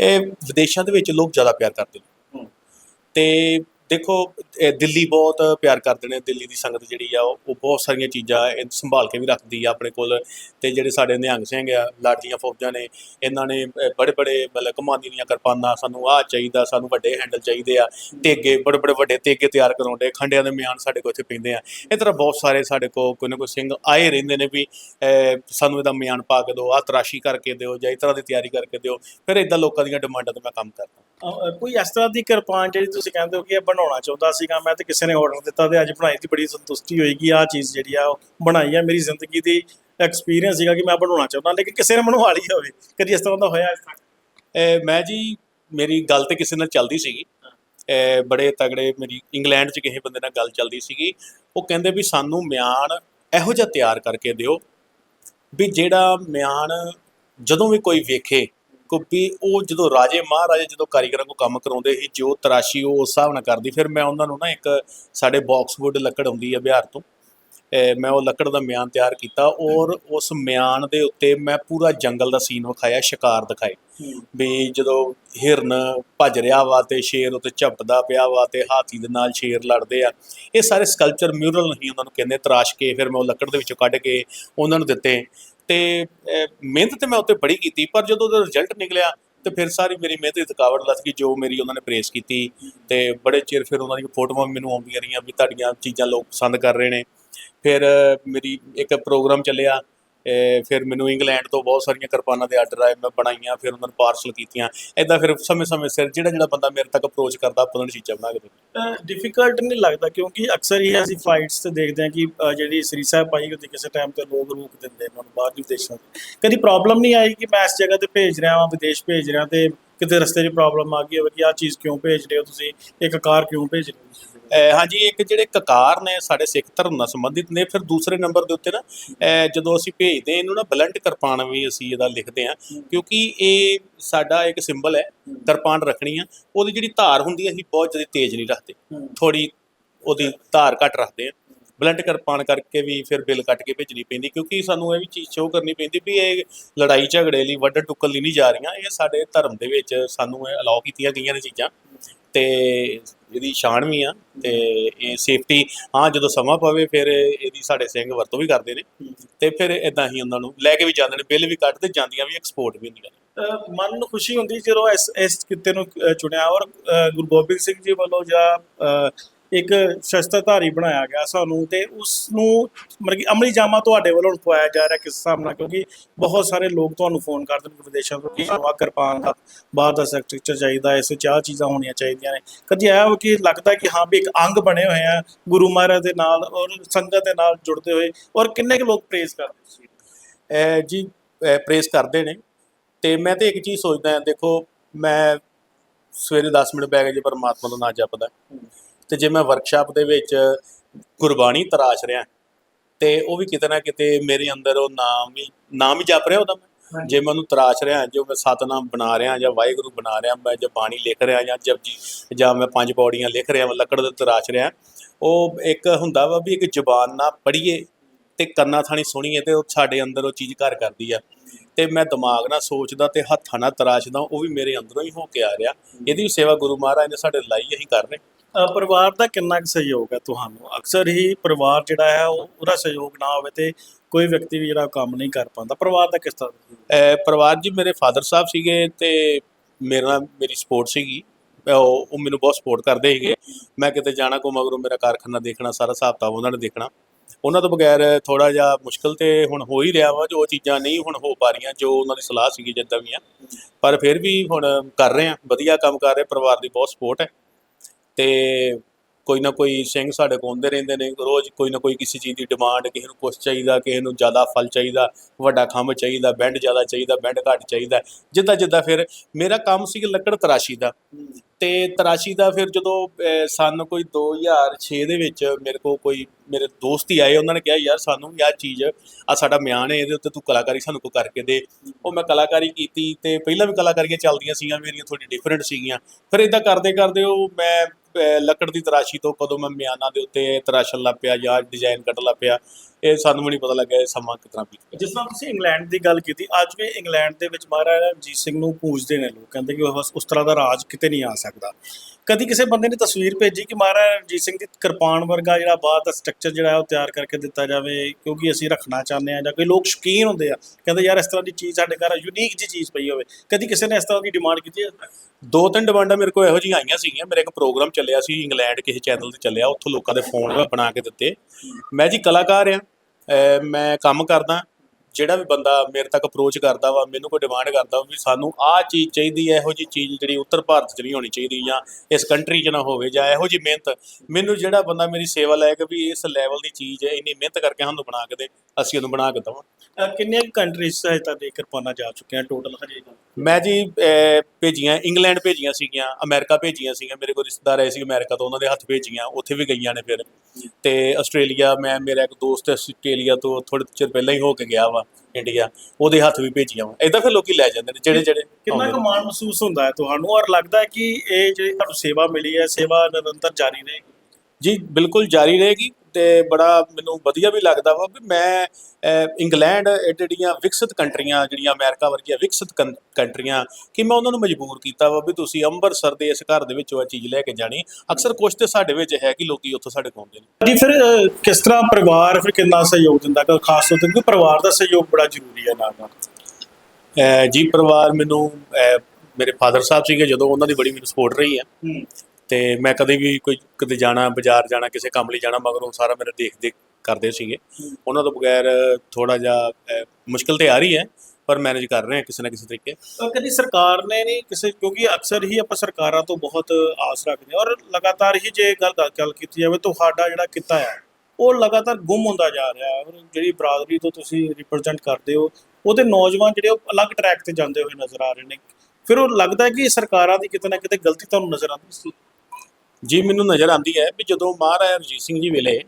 ਇਹ ਵਿਦੇਸ਼ਾਂ ਦੇ ਵਿੱਚ ਲੋਕ ਜ਼ਿਆਦਾ ਪਿਆਰ ਕਰਦੇ ਨੇ। ਤੇ ਦੇਖੋ, ਇਹ ਦਿੱਲੀ ਬਹੁਤ ਪਿਆਰ ਕਰਦੇ ਨੇ, ਦਿੱਲੀ ਦੀ ਸੰਗਤ ਜਿਹੜੀ ਆ, ਉਹ ਬਹੁਤ ਸਾਰੀਆਂ ਚੀਜ਼ਾਂ ਇਹ ਸੰਭਾਲ ਕੇ ਵੀ ਰੱਖਦੀ ਆ ਆਪਣੇ ਕੋਲ ਤੇ ਜਿਹੜੇ ਸਾਡੇ ਨਿਹੰਗ ਸਿੰਘ ਆ, ਲਾਡੀਆਂ ਫੌਜਾਂ ਨੇ, ਇਹਨਾਂ ਨੇ ਬੜੇ ਬੜੇ ਮਤਲਬ ਕਮਾਨੀ ਦੀਆਂ ਕਿਰਪਾਨਾਂ ਸਾਨੂੰ ਆਹ ਚਾਹੀਦਾ, ਸਾਨੂੰ ਵੱਡੇ ਹੈਂਡਲ ਚਾਹੀਦੇ ਆ ਤੇਗੇ ਬੜੇ ਬੜੇ ਵੱਡੇ ਤੇਗੇ ਤਿਆਰ ਕਰਾਉਂਦੇ, ਖੰਡਿਆਂ ਦੇ ਮਿਆਨ ਸਾਡੇ ਕੋਲ ਇੱਥੇ ਪੈਂਦੇ ਆ। ਇਹ ਤਰ੍ਹਾਂ ਬਹੁਤ ਸਾਰੇ ਸਾਡੇ ਕੋਲ ਕੋਈ ਨਾ ਕੋਈ ਸਿੰਘ ਆਏ ਰਹਿੰਦੇ ਨੇ ਵੀ ਸਾਨੂੰ ਇਹਦਾ ਮਿਆਨ ਪਾ ਕੇ ਦਿਓ, ਆਹ ਤਰਾਸ਼ੀ ਕਰਕੇ ਦਿਓ, ਜਾਂ ਇਸ ਤਰ੍ਹਾਂ ਦੀ ਤਿਆਰੀ ਕਰਕੇ ਦਿਓ, ਫਿਰ ਇਦਾਂ ਲੋਕਾਂ ਦੀਆਂ ਡਿਮਾਂਡਾਂ ਤੇ ਮੈਂ ਕੰਮ ਕਰਦਾ। ਕੋਈ ਇਸ ਤਰ੍ਹਾਂ ਦੀ ਕਿਰਪਾਨ ਜਿਹੜੀ ਤੁਸੀਂ ਕਹਿੰਦੇ ਹੋ ਕਿ ਇਹ ਬਣਾਉਣਾ ਚਾਹੁੰਦਾ ਸੀਗਾ, ਮੈਂ ਤੇ ਕਿਸੇ ਨੇ ਆਰਡਰ ਦਿੱਤਾ ਤੇ ਅੱਜ ਬਣਾਈ ਤੇ ਬੜੀ ਸੰਤੁਸ਼ਟੀ ਹੋਏਗੀ, ਆਹ ਚੀਜ਼ ਜਿਹੜੀ ਆ, ਉਹ ਬਣਾਈ ਆ। ਮੇਰੀ ਜ਼ਿੰਦਗੀ ਦੀ ਐਕਸਪੀਰੀਅੰਸ ਸੀਗਾ ਕਿ ਮੈਂ ਬਣਾਉਣਾ ਚਾਹੁੰਦਾ, ਲੇਕਿਨ ਕਿਸੇ ਨੇ ਬਣਵਾ ਲਈ ਹੋਵੇ, ਕਦੀ ਇਸ ਤਰ੍ਹਾਂ ਦਾ ਹੋਇਆ ਇਸ ਤਰ੍ਹਾਂ? ਮੈਂ ਜੀ, ਮੇਰੀ ਗੱਲ ਤੇ ਕਿਸੇ ਨਾਲ ਚੱਲਦੀ ਸੀਗੀ। ਬੜੇ ਤਗੜੇ ਮੇਰੀ ਇੰਗਲੈਂਡ 'ਚ ਕਿਸੇ ਬੰਦੇ ਨਾਲ ਗੱਲ ਚੱਲਦੀ ਸੀਗੀ। ਉਹ ਕਹਿੰਦੇ ਵੀ ਸਾਨੂੰ ਮਿਆਨ ਇਹੋ ਜਿਹਾ ਤਿਆਰ ਕਰਕੇ ਦਿਓ ਵੀ ਜਿਹੜਾ ਮਿਆਨ ਜਦੋਂ ਵੀ ਕੋਈ ਵੇਖੇ ਕੋ ਉਹ ਜਦੋਂ ਰਾਜੇ ਮਹਾਰਾਜੇ ਜਦੋਂ ਕਾਰੀਗਰਾਂ ਕੋ ਕੰਮ ਕਰਾਉਂਦੇ ਸੀ, ਜੋ ਤਰਾਸ਼ੀ ਉਹ ਉਸ ਹਿਸਾਬ ਨਾਲ ਕਰਦੀ, ਫਿਰ ਮੈਂ ਉਹਨਾਂ ਨੂੰ ਨਾ ਇੱਕ ਸਾਡੇ ਬਾਕਸਵੁੱਡ ਲੱਕੜ ਆਉਂਦੀ ਹੈ ਬਿਹਾਰ ਤੋਂ ਮੈਂ ਉਹ ਲੱਕੜ ਦਾ ਮਿਆਨ ਤਿਆਰ ਕੀਤਾ ਔਰ ਉਸ ਮਿਆਨ ਦੇ ਉੱਤੇ ਮੈਂ ਪੂਰਾ ਜੰਗਲ ਦਾ ਸੀਨ ਵਿਖਾਇਆ, ਸ਼ਿਕਾਰ ਦਿਖਾਏ। ਵੀ ਜਦੋਂ ਹਿਰਨ ਭੱਜ ਰਿਹਾ ਵਾ ਤੇ ਸ਼ੇਰ ਉੱਤੇ ਝਪਟਦਾ ਪਿਆ ਵਾ ਤੇ ਹਾਥੀ ਦੇ ਨਾਲ ਸ਼ੇਰ ਲੜਦੇ ਆ, ਇਹ ਸਾਰੇ ਸਕਲਪਚਰ ਮਿਊਰਲ ਨਹੀਂ ਉਹਨਾਂ ਨੂੰ ਕਹਿੰਦੇ ਤਰਾਸ਼ ਕੇ ਫਿਰ ਮੈਂ ਉਹ ਲੱਕੜ ਦੇ ਵਿੱਚੋਂ ਕੱਢ ਕੇ ਉਹਨਾਂ ਨੂੰ ਦਿੱਤੇ। ਤੇ ਮਿਹਨਤ ਤੇ ਮੈਂ ਉੱਤੇ ਬੜੀ ਕੀਤੀ, ਪਰ ਜਦੋਂ ਉਹਦਾ ਰਿਜ਼ਲਟ ਨਿਕਲਿਆ ਤੇ ਫਿਰ ਸਾਰੀ ਮੇਰੀ ਮਿਹਨਤ ਦੀ ਥਕਾਵਟ ਲੱਥ ਗਈ, ਜੋ ਮੇਰੀ ਉਹਨਾਂ ਨੇ ਪ੍ਰੇਸ ਕੀਤੀ ਤੇ ਬੜੇ ਚਿਰ ਫਿਰ ਉਹਨਾਂ ਦੀਆਂ ਫੋਟੋਆਂ ਵੀ ਮੈਨੂੰ ਆਉਂਦੀਆਂ ਰਹੀਆਂ ਵੀ ਤੁਹਾਡੀਆਂ ਚੀਜ਼ਾਂ ਲੋਕ ਪਸੰਦ ਕਰ ਰਹੇ ਨੇ। ਫਿਰ ਮੇਰੀ ਇੱਕ ਪ੍ਰੋਗਰਾਮ ਚੱਲਿਆ ਫਿਰ ਮੈਨੂੰ ਇੰਗਲੈਂਡ ਤੋਂ ਬਹੁਤ ਸਾਰੀਆਂ ਕਿਰਪਾਨਾਂ ਦੇ ਆਰਡਰ ਆਏ, ਮੈਂ ਬਣਾਈਆਂ, ਫਿਰ ਉਹਨਾਂ ਨੂੰ ਪਾਰਸਲ ਕੀਤੀਆਂ। ਐਦਾਂ ਫਿਰ ਸਮੇਂ-ਸਮੇਂ ਸਿਰ ਜਿਹੜਾ ਜਿਹੜਾ ਬੰਦਾ ਮੇਰੇ ਤੱਕ ਅਪਰੋਚ ਕਰਦਾ, ਆਪਾਂ ਉਹਨਾਂ ਨੂੰ ਚੀਜ਼ਾਂ ਬਣਾ ਕੇ ਦਿੰਦੇ ਡਿਫਿਕਲਟ ਨਹੀਂ ਲੱਗਦਾ, ਕਿਉਂਕਿ ਅਕਸਰ ਹੀ ਅਸੀਂ ਫਲਾਈਟਸ ਤੇ ਦੇਖਦੇ ਹਾਂ ਕਿ ਜਿਹੜੀ ਸ੍ਰੀ ਸਾਹਿਬ ਪਾਈ ਹੁੰਦੀ ਕਿਸੇ ਟਾਈਮ ਤੇ ਲੋਕ ਰੋਕ ਦਿੰਦੇ ਉਹਨਾਂ ਨੂੰ ਬਾਹਰ ਵਿਦੇਸ਼ਾਂ ਦੇ ਕਦੀ ਪ੍ਰੋਬਲਮ ਨਹੀਂ ਆਈ ਕਿ ਮੈਂ ਇਸ ਜਗ੍ਹਾ ਤੇ ਭੇਜ ਰਿਹਾ ਹਾਂ ਵਿਦੇਸ਼ ਭੇਜ ਰਿਹਾ ਤੇ ਕਿਤੇ ਰਸਤੇ 'ਚ ਪ੍ਰੋਬਲਮ ਆ ਗਈ ਹੋਵੇ ਕਿ ਆਹ ਚੀਜ਼ ਕਿਉਂ ਭੇਜ ਰਹੇ ਹੋ ਤੁਸੀਂ? ਇੱਕ ਕਾਰ ਕਿਉਂ ਭੇਜ ਰਹੇ ਹੋ? ਹਾਂਜੀ ਇੱਕ ਜਿਹੜੇ ਕਕਾਰ ਨੇ ਸਾਡੇ ਸਿੱਖ ਧਰਮ ਨਾਲ ਸੰਬੰਧਿਤ ਨੇ ਫਿਰ ਦੂਸਰੇ ਨੰਬਰ ਦੇ ਉੱਤੇ ਨਾ ਜਦੋਂ ਅਸੀਂ ਭੇਜਦੇ ਹਾਂ, ਇਹਨੂੰ ਨਾ ਬਲੰਟ ਕਿਰਪਾਨ ਵੀ ਅਸੀਂ ਇਹਦਾ ਲਿਖਦੇ ਹਾਂ ਕਿਉਂਕਿ ਇਹ ਸਾਡਾ ਇੱਕ ਸਿੰਬਲ ਹੈ ਕਿਰਪਾਨ ਰੱਖਣੀ ਆ। ਉਹਦੀ ਜਿਹੜੀ ਧਾਰ ਹੁੰਦੀ ਹੈ ਅਸੀਂ ਬਹੁਤ ਜ਼ਿਆਦਾ ਤੇਜ਼ ਨਹੀਂ ਰੱਖਦੇ। ਥੋੜੀ ਉਹਦੀ ਧਾਰ ਘੱਟ ਰੱਖਦੇ ਆ। ਬਲੰਟ ਕਿਰਪਾਨ ਕਰਕੇ ਵੀ ਫਿਰ ਬਿੱਲ ਕੱਟ ਕੇ ਭੇਜਣੀ ਪੈਂਦੀ ਕਿਉਂਕਿ ਸਾਨੂੰ ਇਹ ਵੀ ਚੀਜ਼ ਸ਼ੋਅ ਕਰਨੀ ਪੈਂਦੀ ਵੀ ਇਹ ਲੜਾਈ ਝਗੜੇ ਲਈ ਵੱਢਣ ਟੁੱਕਣ ਲਈ ਨਹੀਂ ਜਾ ਰਹੀਆਂ। ਇਹ ਸਾਡੇ ਧਰਮ ਦੇ ਵਿੱਚ ਸਾਨੂੰ ਇਹ ਅਲਾਉ ਕੀਤੀਆਂ ਗਈਆਂ ਨੇ ਚੀਜ਼ਾਂ। ਤੇ ਇਹਦੀ ਸ਼ਾਨ ਵੀ ਆ ਤੇ ਇਹ ਸੇਫਟੀ ਹਾਂ, ਜਦੋਂ ਸਮਾਂ ਪਵੇ ਫਿਰ ਇਹਦੀ ਸਾਡੇ ਸਿੰਘ ਵਰਤੋਂ ਵੀ ਕਰਦੇ ਨੇ ਤੇ ਫਿਰ ਇਦਾਂ ਹੀ ਉਹਨਾਂ ਨੂੰ ਲੈ ਕੇ ਵੀ ਜਾਂਦੇ ਨੇ, ਬਿੱਲ ਵੀ ਕੱਟਦੇ ਜਾਂਦੀਆਂ ਵੀ ਐਕਸਪੋਰਟ ਵੀ ਹੁੰਦੀਆਂ ਨੇ। ਮਨ ਨੂੰ ਖੁਸ਼ੀ ਹੁੰਦੀ ਜਦੋਂ ਇਸ ਇਸ ਕਿੱਤੇ ਨੂੰ ਚੁਣਿਆ ਔਰ ਗੁਰੂ ਗੋਬਿੰਦ ਸਿੰਘ ਜੀ ਵੱਲੋਂ ਜਾਂ ਇੱਕ ਸ਼ਸਤਰਧਾਰੀ ਬਣਾਇਆ ਗਿਆ ਸਾਨੂੰ ਤੇ ਉਸ ਨੂੰ ਮਤਲਬ ਕਿ ਅਮਲੀ ਜਾਮਾ ਤੁਹਾਡੇ ਵੱਲੋਂ ਪਵਾਇਆ ਜਾ ਰਿਹਾ ਕਿਸ ਹਿਸਾਬ ਨਾਲ ਕਿਉਂਕਿ ਬਹੁਤ ਸਾਰੇ ਲੋਕ ਤੁਹਾਨੂੰ ਫੋਨ ਕਰਦੇ ਨੇ ਵਿਦੇਸ਼ਾਂ ਤੋਂ ਕਿ ਸਾਨੂੰ ਆਹ ਕਿਰਪਾਨ ਦਾ ਬਾਹਰ ਦਾ ਸਟਰਕਚਰ ਚਾਹੀਦਾ ਇਸ ਵਿੱਚ ਆਹ ਚੀਜ਼ਾਂ ਹੋਣੀਆਂ ਚਾਹੀਦੀਆਂ ਨੇ। ਕਦੀ ਆਇਆ ਕਿ ਲੱਗਦਾ ਕਿ ਹਾਂ ਵੀ ਇੱਕ ਅੰਗ ਬਣੇ ਹੋਏ ਆ ਗੁਰੂ ਮਹਾਰਾਜ ਦੇ ਨਾਲ ਔਰ ਸੰਗਤ ਦੇ ਨਾਲ ਜੁੜਦੇ ਹੋਏ ਔਰ ਕਿੰਨੇ ਕੁ ਲੋਕ ਪ੍ਰੇਜ਼ ਕਰਦੇ ਸੀ? ਜੀ ਪ੍ਰੇਸ ਕਰਦੇ ਨੇ। ਤੇ ਮੈਂ ਤੇ ਇੱਕ ਚੀਜ਼ ਸੋਚਦਾ ਦੇਖੋ ਮੈਂ ਸਵੇਰੇ 10 ਮਿੰਟ ਬੈਗ ਜੇ ਪਰਮਾਤਮਾ ਦਾ ਨਾਮ ਜਪਦਾ। ਤੇ ਜੇ ਮੈਂ ਵਰਕਸ਼ਾਪ ਦੇ ਵਿੱਚ ਗੁਰਬਾਣੀ ਤਰਾਸ਼ ਰਿਹਾ ਤੇ ਉਹ ਵੀ ਕਿਤੇ ਨਾ ਕਿਤੇ ਮੇਰੇ ਅੰਦਰ ਉਹ ਨਾਮ ਹੀ ਨਾਮ ਹੀ ਜਪ ਰਿਹਾ ਉਹਦਾ ਮੈਂ। ਜੇ ਮੈਂ ਉਹਨੂੰ ਤਰਾਸ਼ ਰਿਹਾ ਜੋ ਮੈਂ ਸਤਨਾਮ ਬਣਾ ਰਿਹਾ ਜਾਂ ਵਾਹਿਗੁਰੂ ਬਣਾ ਰਿਹਾ ਮੈਂ ਜਾਂ ਬਾਣੀ ਲਿਖ ਰਿਹਾ ਜਾਂ ਜਪਜੀ ਜਾਂ ਮੈਂ ਪੰਜ ਪੌੜੀਆਂ ਲਿਖ ਰਿਹਾ ਮੈਂ ਲੱਕੜ ਦੇ ਤਰਾਸ਼ ਰਿਹਾ ਉਹ ਇੱਕ ਹੁੰਦਾ ਵਾ ਵੀ ਇੱਕ ਜ਼ੁਬਾਨ ਨਾਲ ਪੜ੍ਹੀਏ ਤੇ ਕੰਨਾਂ ਥਾਣੀ ਸੁਣੀਏ ਤੇ ਉਹ ਸਾਡੇ ਅੰਦਰ ਉਹ ਚੀਜ਼ ਘਰ ਕਰਦੀ ਆ। ਤੇ ਮੈਂ ਦਿਮਾਗ ਨਾਲ ਸੋਚਦਾ ਤੇ ਹੱਥਾਂ ਨਾਲ ਤਰਾਸ਼ਦਾ ਉਹ ਵੀ ਮੇਰੇ ਅੰਦਰੋਂ ਹੀ ਹੋ ਕੇ ਆ ਰਿਹਾ। ਇਹਦੀ ਸੇਵਾ ਗੁਰੂ ਮਹਾਰਾਜ ਨੇ ਸਾਡੇ ਲਈ ਅਸੀਂ ਕਰ ਰਹੇ। ਪਰਿਵਾਰ ਦਾ ਕਿੰਨਾ ਕੁ ਸਹਿਯੋਗ ਹੈ ਤੁਹਾਨੂੰ? ਅਕਸਰ ਹੀ ਪਰਿਵਾਰ ਜਿਹੜਾ ਹੈ, ਉਹ ਉਹਦਾ ਸਹਿਯੋਗ ਨਾ ਹੋਵੇ ਤੇ ਕੋਈ ਵਿਅਕਤੀ ਵੀ ਜਿਹੜਾ ਕੰਮ ਨਹੀਂ ਕਰ ਪਾਉਂਦਾ। ਪਰਿਵਾਰ ਦਾ ਕਿਸ ਤਰ੍ਹਾਂ ਅਹ ਪਰਿਵਾਰ ਜੀ ਮੇਰੇ ਫਾਦਰ ਸਾਹਿਬ ਸੀਗੇ ਤੇ ਮੇਰੇ ਨਾਲ ਮੇਰੀ ਸਪੋਰਟ ਸੀਗੀ। ਉਹ ਉਹ ਮੈਨੂੰ ਬਹੁਤ ਸਪੋਰਟ ਕਰਦੇ ਸੀਗੇ। ਮੈਂ ਕਿਤੇ ਜਾਣਾ ਕੋ ਮਗਰੋਂ ਮੇਰਾ ਕਾਰਖਾਨਾ ਦੇਖਣਾ, ਸਾਰਾ ਹਿਸਾਬ ਕਿਤਾਬ ਉਹਨਾਂ ਨੇ ਦੇਖਣਾ। ਉਹਨਾਂ ਤੋਂ ਬਗੈਰ ਥੋੜਾ ਜਿਹਾ ਮੁਸ਼ਕਲ ਤੇ ਹੁਣ ਹੋ ਹੀ ਰਿਹਾ ਵਾ, ਜੋ ਚੀਜ਼ਾਂ ਨਹੀਂ ਹੁਣ ਹੋ ਪਾ ਰਹੀਆਂ, ਜੋ ਉਹਨਾਂ ਦੀ ਸਲਾਹ ਸੀਗੀ ਜਿੱਦਾਂ ਵੀ ਆ ਪਰ ਫਿਰ ਵੀ ਹੁਣ ਕਰ ਰਹੇ ਆ ਵਧੀਆ ਕੰਮ ਕਰ ਰਹੇ, ਪਰਿਵਾਰ ਦੀ ਬਹੁਤ ਸਪੋਰਟ ਹੈ। ਤੇ ਕੋਈ ਨਾ ਕੋਈ ਸਿੰਘ ਸਾਡੇ ਕੋਲ ਆਉਂਦੇ ਰਹਿੰਦੇ ਨੇ ਰੋਜ਼ ਕੋਈ ਨਾ ਕੋਈ ਕਿਸੇ ਚੀਜ਼ ਦੀ ਡਿਮਾਂਡ ਕਿਸੇ ਨੂੰ ਕੁਛ ਚਾਹੀਦਾ ਕਿਸੇ ਨੂੰ ਜ਼ਿਆਦਾ ਫਲ ਚਾਹੀਦਾ ਵੱਡਾ ਖੰਭ ਚਾਹੀਦਾ ਬੈਂਡ ਜ਼ਿਆਦਾ ਚਾਹੀਦਾ ਬੈਂਡ ਘੱਟ ਚਾਹੀਦਾ ਜਿੱਦਾਂ ਜਿੱਦਾਂ ਫਿਰ ਮੇਰਾ ਕੰਮ ਸੀ ਲੱਕੜ ਤਰਾਸ਼ੀ ਦਾ। ਤੇ ਤਰਾਸ਼ੀ ਦਾ ਫਿਰ ਜਦੋਂ ਅਹ, ਸਨ ਕੋਈ 2006 ਦੇ ਵਿੱਚ ਮੇਰੇ ਕੋਲ ਕੋਈ ਮੇਰੇ ਦੋਸਤ ਹੀ ਆਏ ਉਹਨਾਂ ਨੇ ਕਿਹਾ ਯਾਰ ਸਾਨੂੰ ਵੀ ਆਹ ਚੀਜ਼ ਆ ਸਾਡਾ ਮਿਆਨ ਹੈ ਇਹਦੇ ਉੱਤੇ ਤੂੰ ਕਲਾਕਾਰੀ ਸਾਨੂੰ ਕੋ ਕਰਕੇ ਦੇ। ਉਹ ਮੈਂ ਕਲਾਕਾਰੀ ਕੀਤੀ ਤੇ ਪਹਿਲਾਂ ਵੀ ਕਲਾਕਾਰੀਆਂ ਚੱਲਦੀਆਂ ਸੀਗੀਆਂ ਮੇਰੀਆਂ ਥੋੜੀ ਡਿਫਰੈਂਟ ਸੀਗੀਆਂ। ਫਿਰ ਇਦਾਂ ਕਰਦੇ ਕਰਦੇ ਉਹ ਮੈਂ ਲੱਕੜ ਦੀ ਤਰਾਸ਼ੀ ਤੋਂ ਕਦੋਂ ਮੈਂ ਮਿਆਨਾਂ ਦੇ ਉੱਤੇ ਤਰਾਸ਼ਣ ਲੱਗ ਪਿਆ ਜਾਂ ਡਿਜ਼ਾਈਨ ਕੱਢਣ ਲੱਗ ਪਿਆ, ਇਹ ਸਾਨੂੰ ਵੀ ਨਹੀਂ ਪਤਾ ਲੱਗਿਆ ਇਹ ਸਮਾਂ ਕਿਤਨਾ ਬੀਤ ਗਿਆ। ਜਿਸ ਤਰ੍ਹਾਂ ਤੁਸੀਂ ਇੰਗਲੈਂਡ ਦੀ ਗੱਲ ਕੀਤੀ, ਅੱਜ ਵੀ ਇੰਗਲੈਂਡ ਦੇ ਵਿੱਚ ਮਹਾਰਾਜਾ ਰਣਜੀਤ ਸਿੰਘ ਨੂੰ ਪੂਜਦੇ ਨੇ ਲੋਕ, ਕਹਿੰਦੇ ਕਿ ਉਸ ਤਰ੍ਹਾਂ ਦਾ ਰਾਜ ਕਿਤੇ ਨਹੀਂ ਆ ਸਕਦਾ। ਕਦੀ ਕਿਸੇ ਬੰਦੇ ਨੇ ਤਸਵੀਰ ਭੇਜੀ ਕਿ ਮਹਾਰਾਜਾ ਰਣਜੀਤ ਸਿੰਘ ਦੀ ਕਿਰਪਾਨ ਵਰਗਾ ਜਿਹੜਾ ਬਾਅਦ ਦਾ ਸਟਰਕਚਰ ਜਿਹੜਾ ਉਹ ਤਿਆਰ ਕਰਕੇ ਦਿੱਤਾ ਜਾਵੇ, ਕਿਉਂਕਿ ਅਸੀਂ ਰੱਖਣਾ ਚਾਹੁੰਦੇ ਹਾਂ ਜਾਂ ਕੋਈ ਲੋਕ ਸ਼ੌਕੀਨ ਹੁੰਦੇ ਆ, ਕਹਿੰਦੇ ਯਾਰ ਇਸ ਤਰ੍ਹਾਂ ਦੀ ਚੀਜ਼ ਸਾਡੇ ਘਰ ਯੂਨੀਕ ਜੀ ਚੀਜ਼ ਪਈ ਹੋਵੇ। ਕਦੀ ਕਿਸੇ ਨੇ ਇਸ ਤਰ੍ਹਾਂ ਦੀ ਡਿਮਾਂਡ ਕੀਤੀ ਹੈ? ਦੋ ਤਿੰਨ ਡਿਮਾਂਡਾਂ ਮੇਰੇ ਕੋਲ ਇਹੋ ਜਿਹੀਆਂ ਆਈਆਂ ਸੀਗੀਆਂ। ਮੇਰੇ ਇੱਕ ਪ੍ਰੋਗਰਾਮ ਚੱਲਿਆ ਸੀ ਇੰਗਲੈਂਡ, ਕਿਸੇ ਚੈਨਲ ਤੇ ਚੱਲਿਆ, ਉੱਥੋਂ ਲੋਕਾਂ ਦੇ ਫੋਨ ਬਣਾ ਕੇ ਦਿੱਤੇ। ਮੈਂ ਜੀ ਕਲਾਕਾਰ ਆ ਮੈਂ ਕੰਮ ਕਰਦਾ ਜਿਹੜਾ ਵੀ ਬੰਦਾ ਮੇਰੇ ਤੱਕ ਅਪਰੋਚ ਕਰਦਾ ਵਾ ਮੈਨੂੰ ਕੋਈ ਡਿਮਾਂਡ ਕਰਦਾ ਵਾ ਵੀ ਸਾਨੂੰ ਆਹ ਚੀਜ਼ ਚਾਹੀਦੀ ਹੈ ਇਹੋ ਜੀ ਚੀਜ਼ ਜਿਹੜੀ ਉੱਤਰ ਭਾਰਤ 'ਚ ਨਹੀਂ ਹੋਣੀ ਚਾਹੀਦੀ ਜਾਂ ਇਸ ਕੰਟਰੀ 'ਚ ਨਾ ਹੋਵੇ ਜਾਂ ਇਹੋ ਜੀ ਮਿਹਨਤ। ਮੈਨੂੰ ਜਿਹੜਾ ਬੰਦਾ ਮੇਰੀ ਸੇਵਾ ਲੈ ਕੇ ਵੀ ਇਸ ਲੈਵਲ ਦੀ ਚੀਜ਼ ਹੈ ਇੰਨੀ ਮਿਹਨਤ ਕਰਕੇ ਸਾਨੂੰ ਬਣਾ ਕੇ ਦੇ ਅਸੀਂ ਉਹਨੂੰ ਬਣਾ ਕੇ ਦੇਵਾਂ। ਕਿੰਨੀਆਂ ਕੰਟਰੀਜ਼ ਸਹਾਇਤਾ ਦੇ ਕਿਰਪਾਨਾਂ ਜਾ ਚੁੱਕੀਆਂ ਟੋਟਲ ਹਜੇ? ਮੈਂ ਜੀ ਭੇਜੀਆਂ ਇੰਗਲੈਂਡ ਭੇਜੀਆਂ ਸੀਗੀਆਂ ਅਮਰੀਕਾ ਭੇਜੀਆਂ ਸੀਗੀਆਂ ਮੇਰੇ ਕੋਲ ਰਿਸ਼ਤੇਦਾਰ ਆਏ ਸੀ ਅਮਰੀਕਾ ਤੋਂ ਉਹਨਾਂ ਦੇ ਹੱਥ ਭੇਜੀਆਂ ਉੱਥੇ ਵੀ ਗਈਆਂ ਨੇ ਫਿਰ। ਤੇ ਆਸਟ੍ਰੇਲੀਆ ਮੈਂ ਮੇਰਾ ਇੱਕ ਦੋਸਤ ਆਸਟ੍ਰੇਲੀਆ ਤੋਂ ਥੋੜੇ ਚਿਰ ਪਹਿਲਾਂ ਹੀ ਹੋ ਕੇ ਗਿਆ ਵਾ। ਇੰਡੀਆ ਉਹਦੇ ਹੱਥ ਵੀ ਭੇਜੀਆਂ ਵਾ। ਇਦਾਂ ਫਿਰ ਲੋਕੀ ਲੈ ਜਾਂਦੇ ਨੇ ਜਿਹੜੇ ਜਿਹੜੇ ਕਿੰਨਾ ਕੁ। ਮਾਣ ਮਹਿਸੂਸ ਹੁੰਦਾ ਹੈ ਤੁਹਾਨੂੰ? ਔਰ ਲੱਗਦਾ ਹੈ ਕਿ ਇਹ ਜਿਹੜੀ ਤੁਹਾਨੂੰ ਸੇਵਾ ਮਿਲੀ ਹੈ ਸੇਵਾ ਨਿਰੰਤਰ ਜਾਰੀ ਰਹੇਗੀ। ਜੀ ਬਿਲਕੁਲ ਜਾਰੀ ਰਹੇਗੀ ਤੇ ਬੜਾ ਮੈਨੂੰ ਵਧੀਆ ਵੀ ਲੱਗਦਾ ਵਾ ਵੀ ਮੈਂ ਇੰਗਲੈਂਡ ਜਿਹੜੀਆਂ ਵਿਕਸਿਤ ਕੰਟਰੀਆਂ ਜਿਹੜੀਆਂ ਅਮਰੀਕਾ ਵਰਗੀਆਂ ਵਿਕਸਿਤ ਕੰਟਰੀਆਂ ਕਿ ਮੈਂ ਉਹਨਾਂ ਨੂੰ ਮਜਬੂਰ ਕੀਤਾ ਵਾ ਵੀ ਤੁਸੀਂ ਅੰਮ੍ਰਿਤਸਰ ਦੇ ਇਸ ਘਰ ਦੇ ਵਿੱਚੋਂ ਇਹ ਚੀਜ਼ ਲੈ ਕੇ ਜਾਣੀ। ਅਕਸਰ ਕੁਛ ਤੇ ਸਾਡੇ ਵਿੱਚ ਹੈ ਕਿ ਲੋਕੀ ਉੱਥੋਂ ਸਾਡੇ ਕੋਲ ਆਉਂਦੇ ਨੇ। ਜੀ ਫਿਰ ਕਿਸ ਤਰ੍ਹਾਂ ਪਰਿਵਾਰ ਫਿਰ ਕਿੰਨਾ ਸਹਿਯੋਗ ਦਿੰਦਾ ਕਿ ਖਾਸ ਤੌਰ ਤੇ ਕਿਉਂਕਿ ਪਰਿਵਾਰ ਦਾ ਸਹਿਯੋਗ ਬੜਾ ਜ਼ਰੂਰੀ ਹੈ ਨਾਲ ਜੀ ਪਰਿਵਾਰ ਮੈਨੂੰ ਮੇਰੇ ਫਾਦਰ ਸਾਹਿਬ ਸੀਗੇ ਜਦੋਂ ਉਹਨਾਂ ਦੀ ਬੜੀ ਮੈਨੂੰ ਸਪੋਰਟ ਰਹੀ ਹੈ। ਤੇ ਮੈਂ ਕਦੇ ਵੀ ਕੋਈ ਕਿਤੇ ਜਾਣਾ ਬਾਜ਼ਾਰ ਜਾਣਾ ਕਿਸੇ ਕੰਮ ਲਈ ਜਾਣਾ ਮਗਰੋਂ ਸਾਰਾ ਮੇਰਾ ਦੇਖ ਦੇਖ ਕਰਦੇ ਸੀਗੇ। ਉਹਨਾਂ ਤੋਂ ਬਗੈਰ ਥੋੜਾ ਜਿਹਾ ਅਹ, ਮੁਸ਼ਕਲ ਤੇ ਆ ਰਹੀ ਹੈ ਪਰ ਮੈਨੇਜ ਕਰ ਰਹੇ ਹਾਂ ਕਿਸੇ ਨਾ ਕਿਸੇ ਤਰੀਕੇ। ਤਾਂ ਕਦੀ ਸਰਕਾਰ ਨੇ ਨਹੀਂ ਕਿਸੇ ਕਿਉਂਕਿ ਅਕਸਰ ਹੀ ਆਪਾਂ ਸਰਕਾਰਾਂ ਤੋਂ ਬਹੁਤ ਆਸ ਰੱਖਦੇ ਹਾਂ ਔਰ ਲਗਾਤਾਰ ਹੀ ਜੇ ਗੱਲ ਗੱਲ ਕੀਤੀ ਜਾਵੇ ਤੁਹਾਡਾ ਜਿਹੜਾ ਕਿੱਤਾ ਹੈ ਉਹ ਲਗਾਤਾਰ ਗੁੰਮ ਹੁੰਦਾ ਜਾ ਰਿਹਾ ਹੈ। ਔਰ ਜਿਹੜੀ ਬਰਾਦਰੀ ਤੋਂ ਤੁਸੀਂ ਰਿਪਰੈਜ਼ੈਂਟ ਕਰਦੇ ਹੋ ਉਹਦੇ ਨੌਜਵਾਨ ਜਿਹੜੇ ਉਹ ਅਲੱਗ ਟਰੈਕ ਤੇ ਜਾਂਦੇ ਹੋਏ ਨਜ਼ਰ ਆ ਰਹੇ ਨੇ। ਫਿਰ ਉਹ ਲੱਗਦਾ ਕਿ ਸਰਕਾਰਾਂ ਦੀ ਕਿਤੇ ਨਾ ਕਿਤੇ ਗਲਤੀ ਤੁਹਾਨੂੰ ਨਜ਼ਰ ਆਉਂਦੀ ਜੀ ਮੈਨੂੰ ਨਜ਼ਰ ਆਉਂਦੀ ਹੈ ਵੀ ਜਦੋਂ ਮਹਾਰਾਜਾ ਰਣਜੀਤ ਸਿੰਘ ਜੀ ਵੇਲੇ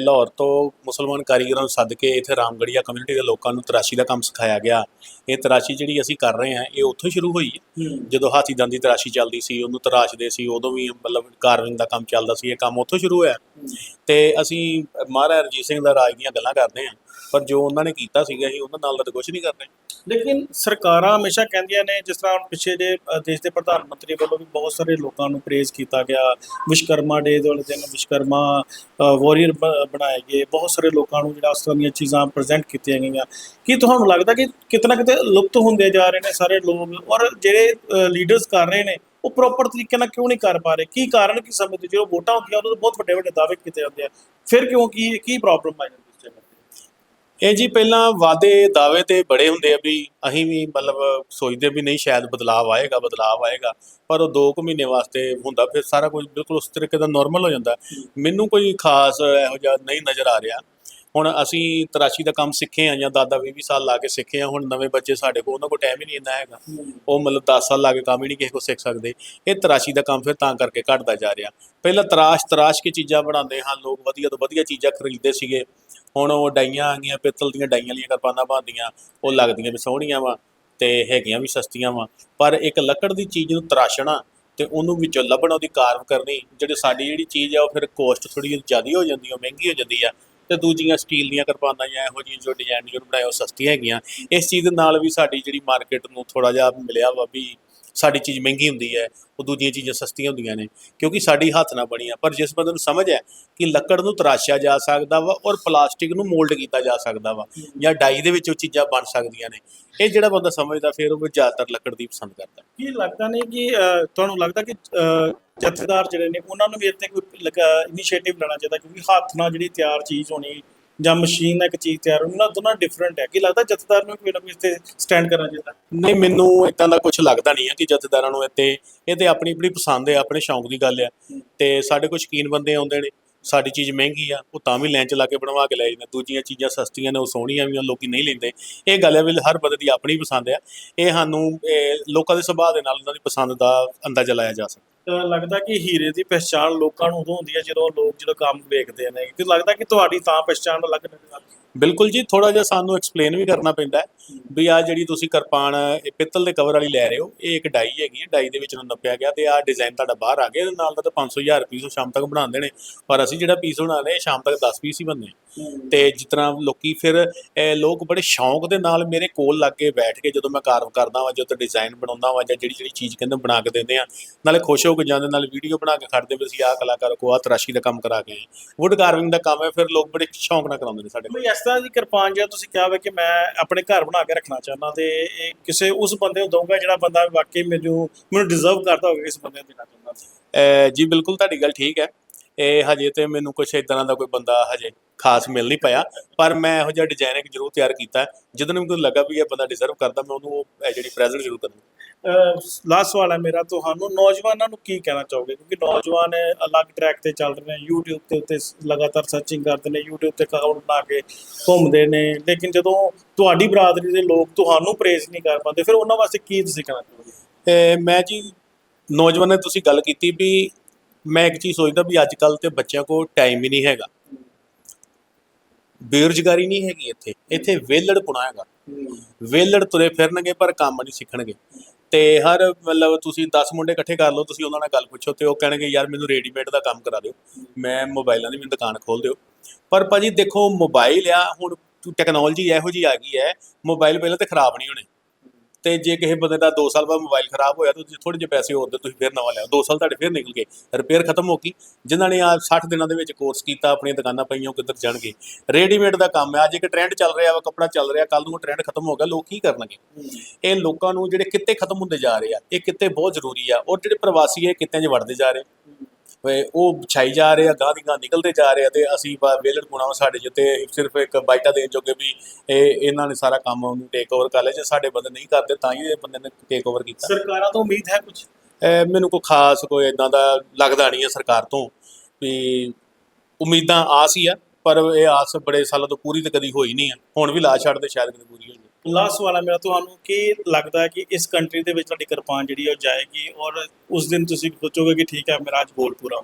ਲਾਹੌਰ ਤੋਂ ਮੁਸਲਮਾਨ ਕਾਰੀਗਰਾਂ ਨੂੰ ਸੱਦ ਕੇ ਇੱਥੇ ਰਾਮਗੜੀਆ ਕਮਿਊਨਿਟੀ ਦੇ ਲੋਕਾਂ ਨੂੰ ਤਰਾਸ਼ੀ ਦਾ ਕੰਮ ਸਿਖਾਇਆ ਗਿਆ। ਇਹ ਤਰਾਸ਼ੀ ਜਿਹੜੀ ਅਸੀਂ ਕਰ ਰਹੇ ਹਾਂ ਇਹ ਉੱਥੋਂ ਸ਼ੁਰੂ ਹੋਈ ਹੈ। ਜਦੋਂ ਹਾਥੀ ਦੰਦ ਦੀ ਤਰਾਸ਼ੀ ਚੱਲਦੀ ਸੀ ਉਹਨੂੰ ਤਰਾਸ਼ਦੇ ਸੀ ਉਦੋਂ ਵੀ ਮਤਲਬ ਕਾਰਵਿੰਗ ਦਾ ਕੰਮ ਚੱਲਦਾ ਸੀ ਇਹ ਕੰਮ ਉੱਥੋਂ ਸ਼ੁਰੂ ਹੋਇਆ। ਤੇ ਅਸੀਂ ਮਹਾਰਾਜਾ ਰਣਜੀਤ ਸਿੰਘ ਦਾ ਰਾਜ ਦੀਆਂ ਗੱਲਾਂ ਕਰਦੇ ਹਾਂ। ਪਰ ਜੋ ਉਹਨਾਂ ਨੇ ਕੀਤਾ ਸੀਗਾ ਅਸੀਂ ਉਹਨਾਂ ਨਾਲ ਤਾਂ ਕੁਝ ਨਹੀਂ ਕਰਦੇ ਲੇਕਿਨ ਸਰਕਾਰਾਂ ਹਮੇਸ਼ਾ ਕਹਿੰਦੀਆਂ ਨੇ, ਜਿਸ ਤਰ੍ਹਾਂ ਹੁਣ ਪਿੱਛੇ ਜੇ ਦੇਸ਼ ਦੇ ਪ੍ਰਧਾਨ ਮੰਤਰੀ ਵੱਲੋਂ ਵੀ ਬਹੁਤ ਸਾਰੇ ਲੋਕਾਂ ਨੂੰ ਪ੍ਰੇਜ਼ ਕੀਤਾ ਗਿਆ। ਵਿਸ਼ਕਰਮਾ ਡੇ ਦੇ ਵਾਲੇ ਦਿਨ ਵਿਸ਼ਕਰਮਾ ਵਾਰੀਅਰ ਬਣਾਏ ਗਏ। ਬਹੁਤ ਸਾਰੇ ਲੋਕਾਂ ਨੂੰ ਜਿਹੜਾ ਉਸ ਤਰ੍ਹਾਂ ਦੀਆਂ ਚੀਜ਼ਾਂ ਪ੍ਰੈਜ਼ੈਂਟ ਕੀਤੀਆਂ ਗਈਆਂ। ਕੀ ਤੁਹਾਨੂੰ ਲੱਗਦਾ ਕਿ ਕਿਤੇ ਨਾ ਕਿਤੇ ਲੁਪਤ ਹੁੰਦੇ ਜਾ ਰਹੇ ਨੇ ਸਾਰੇ ਲੋਕ? ਔਰ ਜਿਹੜੇ ਲੀਡਰਸ ਕਰ ਰਹੇ ਨੇ, ਉਹ ਪ੍ਰੋਪਰ ਤਰੀਕੇ ਨਾਲ ਕਿਉਂ ਨਹੀਂ ਕਰ ਪਾ ਰਹੇ? ਕੀ ਕਾਰਨ ਕੀ ਸਮਝਦੇ? ਜਦੋਂ ਵੋਟਾਂ ਹੁੰਦੀਆਂ, ਉਦੋਂ ਤਾਂ ਬਹੁਤ ਵੱਡੇ ਵੱਡੇ ਦਾਅਵੇ ਕੀਤੇ ਜਾਂਦੇ ਆ। ਫਿਰ ਕਿਉਂ, ਕੀ ਕੀ ਪ੍ਰੋਬਲਮ ਆ ਜਾਂਦੀ? ਇਸ ਇਹ ਜੀ ਪਹਿਲਾਂ ਵਾਅਦੇ ਦਾਅਵੇ ਤੇ ਬੜੇ ਹੁੰਦੇ ਆ ਵੀ ਅਸੀਂ ਵੀ ਮਤਲਬ ਸੋਚਦੇ ਵੀ ਨਹੀਂ ਸ਼ਾਇਦ ਬਦਲਾਅ ਆਏਗਾ ਬਦਲਾਅ ਆਏਗਾ ਪਰ ਉਹ 2 ਕੁ ਮਹੀਨੇ ਵਾਸਤੇ ਹੁੰਦਾ ਫਿਰ ਸਾਰਾ ਕੁਝ ਬਿਲਕੁਲ ਉਸ ਤਰੀਕੇ ਦਾ ਨਾਰਮਲ ਹੋ ਜਾਂਦਾ। ਮੈਨੂੰ ਕੋਈ ਖਾਸ ਇਹੋ ਜਿਹਾ ਨਹੀਂ ਨਜ਼ਰ ਆ ਰਿਹਾ। ਹੁਣ ਅਸੀਂ ਤਰਾਸ਼ੀ ਦਾ ਕੰਮ ਸਿੱਖੇ ਆ ਜਾਂ ਦਾਦਾ 20 ਸਾਲ ਲਾ ਕੇ ਸਿੱਖੇ ਆ, ਹੁਣ ਨਵੇਂ ਬੱਚੇ ਸਾਡੇ ਕੋਲ, ਉਹਨਾਂ ਕੋਲ ਟਾਈਮ ਹੀ ਨਹੀਂ ਇੰਨਾ ਹੈਗਾ। ਉਹ ਮਤਲਬ 10 ਸਾਲ ਲਾ ਕੇ ਕੰਮ ਹੀ ਨਹੀਂ ਕਿਸੇ ਕੋ ਸਿੱਖ ਸਕਦੇ। ਇਹ ਤਰਾਸ਼ੀ ਦਾ ਕੰਮ ਫਿਰ ਤਾਂ ਕਰਕੇ ਘਟਦਾ ਜਾ ਰਿਹਾ। ਪਹਿਲਾਂ ਤਰਾਸ਼ ਤਰਾਸ਼ ਕੇ ਚੀਜ਼ਾਂ ਬਣਾਉਂਦੇ ਹਨ ਲੋਕ, ਵਧੀਆ ਤੋਂ ਵਧੀਆ ਚੀਜ਼ਾਂ ਖਰੀਦਦੇ ਸੀਗੇ। ਹੁਣ ਉਹ ਡਾਈਆਂ ਆ ਗਈਆਂ ਪਿੱਤਲ ਦੀਆਂ ਡਾਈਆਂ ਵਾਲੀਆਂ ਕਿਰਪਾਨਾਂ ਬਣਦੀਆਂ, ਉਹ ਲੱਗਦੀਆਂ ਵੀ ਸੋਹਣੀਆਂ ਵਾ ਤੇ ਹੈਗੀਆਂ ਵੀ ਸਸਤੀਆਂ ਵਾ। ਪਰ ਇੱਕ ਲੱਕੜ ਦੀ ਚੀਜ਼ ਨੂੰ ਤਰਾਸ਼ਣਾ ਤੇ ਉਹਨੂੰ ਵਿੱਚੋਂ ਲੱਭਣਾ ਉਹਦੀ ਕਾਰਵ ਕਰਨੀ, ਜਿਹੜੀ ਸਾਡੀ ਜਿਹੜੀ ਚੀਜ਼ ਆ ਉਹ ਫਿਰ ਕੋਸਟ ਥੋੜੀ ਜਿਹੀ ਜ਼ਿਆਦਾ ਹੋ ਜਾਂਦੀ ਆ ਮਹਿੰਗੀ ਹੋ ਜਾਂਦੀ ਆ। ਤੇ ਦੂਜੀਆਂ ਸਟੀਲ ਦੀਆਂ ਕਿਰਪਾਨਾਂ ਜਾਂ ਇਹੋ ਜਿਹੀਆਂ ਜੋ ਡਿਜ਼ਾਈਨ ਜੋ ਬਣਾਏ ਉਹ ਸਸਤੀਆਂ ਹੈਗੀਆਂ। ਇਸ ਚੀਜ਼ ਦੇ ਨਾਲ ਵੀ ਸਾਡੀ ਜਿਹੜੀ ਮਾਰਕੀਟ ਨੂੰ ਥੋੜਾ ਜਿਹਾ ਮਿਲਿਆ ਵਾ ਵੀ ਸਾਡੀ ਚੀਜ਼ ਮਹਿੰਗੀ ਹੁੰਦੀ ਹੈ, ਉਹ ਦੂਜੀਆਂ ਚੀਜ਼ਾਂ ਸਸਤੀਆਂ ਹੁੰਦੀਆਂ ਨੇ, ਕਿਉਂਕਿ ਸਾਡੀ ਹੱਥ ਨਾਲ ਬਣੀ ਆ। ਪਰ ਜਿਸ ਬੰਦੇ ਨੂੰ ਸਮਝ ਹੈ ਕਿ ਲੱਕੜ ਨੂੰ ਤਰਾਸ਼ਿਆ ਜਾ ਸਕਦਾ ਵਾ ਔਰ ਪਲਾਸਟਿਕ ਨੂੰ ਮੋਲਡ ਕੀਤਾ ਜਾ ਸਕਦਾ ਵਾ ਜਾਂ ਡਾਈ ਦੇ ਵਿੱਚ ਉਹ ਚੀਜ਼ਾਂ ਬਣ ਸਕਦੀਆਂ ਨੇ, ਇਹ ਜਿਹੜਾ ਬੰਦਾ ਸਮਝਦਾ ਫਿਰ ਉਹ ਜ਼ਿਆਦਾਤਰ ਲੱਕੜ ਦੀ ਪਸੰਦ ਕਰਦਾ। ਕੀ ਲੱਗਦਾ ਨਹੀਂ ਕਿ ਤੁਹਾਨੂੰ ਲੱਗਦਾ ਕਿ ਜਥੇਦਾਰ ਜਿਹੜੇ ਨੇ, ਉਹਨਾਂ ਨੂੰ ਵੀ ਇੱਥੇ ਕੋਈ ਇਨੀਸ਼ੀਏਟਿਵ ਲੈਣਾ ਚਾਹੀਦਾ ਕਿਉਂਕਿ ਹੱਥ ਨਾਲ ਜਿਹੜੀ ਤਿਆਰ ਚੀਜ਼ ਹੋਣੀ ਜਾਂ ਮਸ਼ੀਨ ਨਾਲ ਇੱਕ ਚੀਜ਼ ਤਿਆਰ ਹੋਣੀ, ਉਹਨਾਂ ਦੋਨਾਂ ਡਿਫਰੈਂਟ ਹੈ। ਕੀ ਲੱਗਦਾ ਜਥੇਦਾਰ ਨੂੰ ਕੋਈ ਨਾ ਕੋਈ ਇੱਥੇ ਸਟੈਂਡ ਕਰਨਾ ਚਾਹੀਦਾ ਨਹੀਂ, ਮੈਨੂੰ ਇਦਾਂ ਦਾ ਕੁਝ ਲੱਗਦਾ ਨਹੀਂ ਹੈ ਕਿ ਜਥੇਦਾਰਾਂ ਨੂੰ ਇੱਥੇ, ਇਹ ਤੇ ਆਪਣੀ ਆਪਣੀ ਪਸੰਦ ਹੈ, ਆਪਣੇ ਸ਼ੌਂਕ ਦੀ ਗੱਲ ਹੈ ਤੇ ਸਾਡੇ ਕੁਝ ਸ਼ੌਕੀਨ ਬੰਦੇ ਆਉਂਦੇ ਨੇ, ਸਾਡੀ ਚੀਜ਼ ਮਹਿੰਗੀ ਆ, ਉਹ ਤਾਂ ਵੀ ਲੈਣ ਚ ਲਾ ਕੇ ਬਣਵਾ ਕੇ ਲੈ ਜਾਂਦੇ ਦੂਜੀਆਂ ਚੀਜ਼ਾਂ ਸਸਤੀਆਂ ਨੇ, ਉਹ ਸੋਹਣੀਆਂ ਵੀ ਆ, ਲੋਕੀ ਨਹੀਂ ਲੈਂਦੇ। ਇਹ ਗੱਲ ਹੈ ਵੀ ਹਰ ਬੰਦੇ ਦੀ ਆਪਣੀ ਪਸੰਦ ਆ। ਇਹ ਸਾਨੂੰ ਲੋਕਾਂ ਦੇ ਸੁਭਾਅ ਦੇ ਨਾਲ ਉਹਨਾਂ ਦੀ ਪਸੰਦ ਦਾ ਅੰਦਾਜ਼ਾ ਲਾਇਆ ਜਾ ਸਕਦਾ। ਲੱਗਦਾ ਕਿ ਹੀਰੇ ਦੀ ਪਛਾਣ ਲੋਕਾਂ ਨੂੰ ਉਦੋਂ ਹੁੰਦੀ ਹੈ ਜਦੋਂ ਲੋਕ ਜਦੋਂ ਕੰਮ ਵੇਖਦੇ ਨੇ, ਕਿ ਲੱਗਦਾ ਕਿ ਤੁਹਾਡੀ ਤਾਂ ਪਛਾਣ ਅਲੱਗ ਨਜ਼ਰ ਆਉਂਦੀ ਹੈ। ਬਿਲਕੁਲ ਜੀ ਥੋੜਾ ਜਿਹਾ ਸਾਨੂੰ ਐਕਸਪਲੇਨ ਵੀ ਕਰਨਾ ਪੈਂਦਾ ਹੈ ਵੀ ਆ ਜਿਹੜੀ ਤੁਸੀਂ ਕਿਰਪਾਨ, ਇਹ ਪਿੱਤਲ ਦੇ ਕਵਰ ਵਾਲੀ ਲੈ ਰਹੇ ਹੋ, ਇਹ ਇੱਕ ਡਾਈ ਹੈਗੀ ਹੈ, ਡਾਈ ਦੇ ਵਿੱਚ ਨੂੰ ਨੱਪਿਆ ਗਿਆ ਤੇ ਆ ਡਿਜ਼ਾਈਨ ਤੁਹਾਡਾ ਬਾਹਰ ਆ ਗਿਆ, ਇਹਦੇ ਨਾਲ ਦਾ ਤਾਂ 500000 ਪੀਸ ਉਹ ਸ਼ਾਮ ਤੱਕ ਬਣਾਉਂਦੇ ਨੇ ਪਰ ਅਸੀਂ ਜਿਹੜਾ ਪੀਸ ਬਣਾ ਰਹੇ, ਸ਼ਾਮ ਤੱਕ 10 ਪੀਸ ਹੀ ਬਣਨੇ ਆ। ਤੇ ਜਿਸ ਤਰ੍ਹਾਂ ਲੋਕੀ ਫਿਰ ਲੋਕ ਬੜੇ ਸ਼ੌਂਕ ਦੇ ਨਾਲ ਮੇਰੇ ਕੋਲ ਲੱਗ ਕੇ ਬੈਠ ਕੇ ਜਦੋਂ ਮੈਂ ਕਾਰਵ ਕਰਦਾ ਵਾਂ ਜਦੋਂ ਡਿਜ਼ਾਈਨ ਬਣਾਉਂਦਾ ਵਾਂ, ਜਾਂ ਜਿਹੜੀ ਜਿਹੜੀ ਚੀਜ਼ ਕਹਿੰਦੇ ਬਣਾ ਕੇ ਦਿੰਦੇ ਆ, ਨਾਲੇ ਖੁਸ਼ ਹੋ ਕੇ ਜਾਂਦੇ, ਨਾਲ ਵੀਡੀਓ ਬਣਾ ਕੇ ਖੜਦੇ ਵੀ ਅਸੀਂ ਆਹ ਕਲਾਕਾਰ ਕੋ ਆਹ ਤਰਾਸ਼ੀ ਦਾ ਕੰਮ ਕਰਾ ਕੇ ਆਏ। ਵੁੱਡ ਕਾਰਵਿੰਗ ਦਾ ਕੰਮ ਹੈ, ਫਿਰ ਲੋਕ ਬੜੇ ਸ਼ੌਂਕ ਨਾਲ ਕਰਾਉਂਦੇ ਨੇ ਸਾਡੇ ਕੋਲ। ਕੋਈ ਦੀ ਕਿਰਪਾਨ ਜਿਹਾ ਤੁਸੀਂ ਕਿਹਾ ਵੇ ਕਿ ਮੈਂ ਆਪਣੇ ਘਰ ਬਣਾ ਕੇ ਰੱਖਣਾ ਚਾਹੁੰਦਾ ਤੇ ਇਹ ਕਿਸੇ ਉਸ ਬੰਦੇ ਨੂੰ ਦਊਂਗਾ ਜਿਹੜਾ ਬੰਦਾ ਵਾਕਈ ਮੈਨੂੰ ਮੈਨੂੰ ਡਿਜ਼ਰਵ ਕਰਦਾ ਹੋਵੇ ਇਸ ਬੰਦੇ ਨੂੰ ਦੇਣਾ ਚਾਹੁੰਦਾ ਜੀ ਬਿਲਕੁਲ ਤੁਹਾਡੀ ਗੱਲ ਠੀਕ ਹੈ। ਇਹ ਹਜੇ ਤੇ ਮੈਨੂੰ ਕੁਛ ਇਦਾਂ ਦਾ ਕੋਈ ਬੰਦਾ ਹਜੇ ਖਾਸ ਮਿਲ ਨਹੀਂ ਪਾਇਆ, ਪਰ ਮੈਂ ਇਹੋ ਜਿਹਾ ਡਿਜ਼ਾਈਨ ਇੱਕ ਜ਼ਰੂਰ ਤਿਆਰ ਕੀਤਾ ਹੈ। ਜਦੋਂ ਮੈਨੂੰ ਲੱਗਾ ਵੀ ਇਹ ਬੰਦਾ ਡਿਜ਼ਰਵ ਕਰਦਾ, ਮੈਂ ਉਹਨੂੰ ਉਹ ਜਿਹੜੀ ਪ੍ਰੈਜ਼ੈਂਟ ਜ਼ਰੂਰ ਕਰੂੰਗਾ। ਲਾਸਟ ਸਵਾਲ ਹੈ ਮੇਰਾ ਤੁਹਾਨੂੰ। ਨੌਜਵਾਨਾਂ ਨੂੰ ਕੀ ਕਹਿਣਾ ਚਾਹੋਗੇ? ਕਿਉਂਕਿ ਨੌਜਵਾਨ ਅਲੱਗ ਟਰੈਕ ਤੇ ਚੱਲ ਰਹੇ ਨੇ YouTube ਤੇ ਉੱਤੇ ਲਗਾਤਾਰ ਸਰਚਿੰਗ ਕਰਦੇ ਨੇ YouTube ਤੇ ਅਕਾਊਂਟ ਬਣਾ ਕੇ ਘੁੰਮਦੇ ਨੇ। ਲੇਕਿਨ ਜਦੋਂ ਤੁਹਾਡੀ ਬਰਾਦਰੀ ਦੇ ਲੋਕ ਤੁਹਾਨੂੰ ਪ੍ਰੇਜ਼ ਨਹੀਂ ਕਰ ਪਾਉਂਦੇ ਫਿਰ ਉਹਨਾਂ ਵਾਸਤੇ ਕੀ ਤੁਸੀਂ ਕਹਿਣਾ ਚਾਹੋਗੇ? ਤੇ ਮੈਂ ਜੀ ਨੌਜਵਾਨਾਂ ਤੁਸੀਂ ਗੱਲ ਕੀਤੀ ਵੀ ਮੈਂ ਇੱਕ ਚੀਜ਼ ਸੋਚਦਾ ਵੀ ਅੱਜ ਕੱਲ ਤੇ ਬੱਚਿਆਂ ਕੋਲ ਟਾਈਮ ਹੀ ਨਹੀਂ ਹੈਗਾ। ਬੇਰੁਜ਼ਗਾਰੀ ਨਹੀਂ ਹੈਗੀ ਇੱਥੇ। ਇੱਥੇ ਵਿਹਲੜ ਪੁਣਾ ਹੈਗਾ। ਵਿਹਲੜ ਤੁਰੇ ਫਿਰਨਗੇ ਪਰ ਕੰਮ ਨਹੀਂ ਸਿੱਖਣਗੇ। ਤੇ ਹਰ ਮਤਲਬ ਤੁਸੀਂ 10 ਮੁੰਡੇ ਇਕੱਠੇ ਕਰ ਲਓ, ਤੁਸੀਂ ਉਹਨਾਂ ਨਾਲ ਗੱਲ ਪੁੱਛੋ ਤੇ ਉਹ ਕਹਿਣਗੇ, ਯਾਰ ਮੈਨੂੰ ਰੈਡੀਮੇਡ ਦਾ ਕੰਮ ਕਰਾ ਦਿਓ। ਮੈਂ ਮੋਬਾਈਲਾਂ ਦੀ ਮੈਨੂੰ ਦੁਕਾਨ ਖੋਲ ਦਿਓ। ਪਰ ਭਾਜੀ ਦੇਖੋ, ਮੋਬਾਈਲ ਆ, ਹੁਣ ਟੈਕਨੋਲੋਜੀ ਇਹੋ ਜੀ ਆ ਗਈ ਹੈ, ਮੋਬਾਈਲ ਪਹਿਲਾਂ ਤੇ ਖਰਾਬ ਨਹੀਂ ਹੋਣੇ। ਤੇ ਜੇ ਕਿਸੇ ਬੰਦੇ ਦਾ 2 ਸਾਲ ਬਾਅਦ ਮੋਬਾਈਲ ਖਰਾਬ ਹੋਇਆ ਤਾਂ ਤੁਸੀਂ ਥੋੜੇ ਜਿਹੇ ਪੈਸੇ ਹੋਰ ਦੇ ਤੁਸੀਂ ਫਿਰ ਨਵਾਂ ਲਿਆਓ। 2 ਸਾਲ ਤੁਹਾਡੇ ਫਿਰ ਨਿਕਲ ਗਏ। ਰਿਪੇਅਰ ਖਤਮ ਹੋ ਗਈ। ਜਿਨ੍ਹਾਂ ਨੇ ਆ 60 ਦਿਨਾਂ ਦੇ ਵਿੱਚ ਕੋਰਸ ਕੀਤਾ, ਆਪਣੀਆਂ ਦੁਕਾਨਾਂ ਪਈਆਂ, ਉਹ ਕਿੱਧਰ ਜਾਣਗੇ? ਰੈਡੀਮੇਡ ਦਾ ਕੰਮ ਹੈ। ਅੱਜ ਇੱਕ ਟ੍ਰੈਂਡ ਚੱਲ ਰਿਹਾ ਵਾ, ਕੱਪੜਾ ਚੱਲ ਰਿਹਾ ਕੱਲ ਨੂੰ ਉਹ ਟ੍ਰੈਂਡ ਖਤਮ ਹੋ ਗਿਆ, ਲੋਕ ਕੀ ਕਰਨਗੇ? ਇਹ ਲੋਕਾਂ ਨੂੰ ਜਿਹੜੇ ਕਿੱਤੇ ਖਤਮ ਹੁੰਦੇ ਜਾ ਰਹੇ ਆ, ਇਹ ਕਿੱਤੇ ਬਹੁਤ ਜ਼ਰੂਰੀ ਆ, ਔਰ ਜਿਹੜੇ ਪ੍ਰਵਾਸੀ ਇਹ ਕਿੱਤਿਆਂ 'ਚ ਵੜਦੇ ਜਾ ਰਹੇ ਉਹ ਛਾਈ ਜਾ ਰਹੇ ਆ ਗਾਂ ਦੀ ਗਾਂ ਨਿਕਲਦੇ ਜਾ ਰਹੇ ਆ ਤੇ ਅਸੀਂ ਵੇਲੜ ਪੁਣਾ ਸਾਡੇ ਜਿੱਤੇ ਸਿਰਫ ਇੱਕ ਬਾਈਟਾ ਦੇਣ ਜੋਗੇ ਵੀ ਇਹ ਇਹਨਾਂ ਨੇ ਸਾਰਾ ਕੰਮ ਉਹਨੂੰ ਟੇਕ ਓਵਰ ਕਰ ਲਿਆ। ਜੇ ਸਾਡੇ ਬੰਦੇ ਨਹੀਂ ਕਰਦੇ ਤਾਂ ਹੀ ਇਹ ਬੰਦੇ ਨੇ ਟੇਕ ਓਵਰ ਕੀਤਾ। ਸਰਕਾਰਾਂ ਤੋਂ ਉਮੀਦ ਹੈ ਕੁਝ ਮੈਨੂੰ ਕੋਈ ਖਾਸ ਕੋਈ ਇਦਾਂ ਦਾ ਲੱਗਦਾ ਨਹੀਂ ਹੈ ਸਰਕਾਰ ਤੋਂ ਵੀ ਉਮੀਦਾਂ ਆਸ ਹੀ ਆ ਪਰ ਇਹ ਆਸ ਬੜੇ ਸਾਲਾਂ ਤੋਂ ਪੂਰੀ ਤੇ ਕਦੀ ਹੋਈ ਨਹੀਂ ਆ। ਹੁਣ ਵੀ ਲਾ ਛੱਡਦੇ ਸ਼ਾਇਦ ਕਦੇ ਪੂਰੀ ਹੋ ਜਾਵੇ ਲਾਸਟ ਵਾਲਾ ਮੇਰਾ ਤੁਹਾਨੂੰ ਕੀ ਲੱਗਦਾ ਹੈ ਕਿ ਇਸ ਕੰਟਰੀ ਦੇ ਵਿੱਚ ਤੁਹਾਡੀ ਕਿਰਪਾਨ ਜਿਹੜੀ ਉਹ ਜਾਏਗੀ ਔਰ ਉਸ ਦਿਨ ਤੁਸੀਂ ਸੋਚੋਗੇ ਕਿ ਠੀਕ ਹੈ ਮੇਰਾ ਅੱਜ ਗੋਲ ਪੂਰਾ।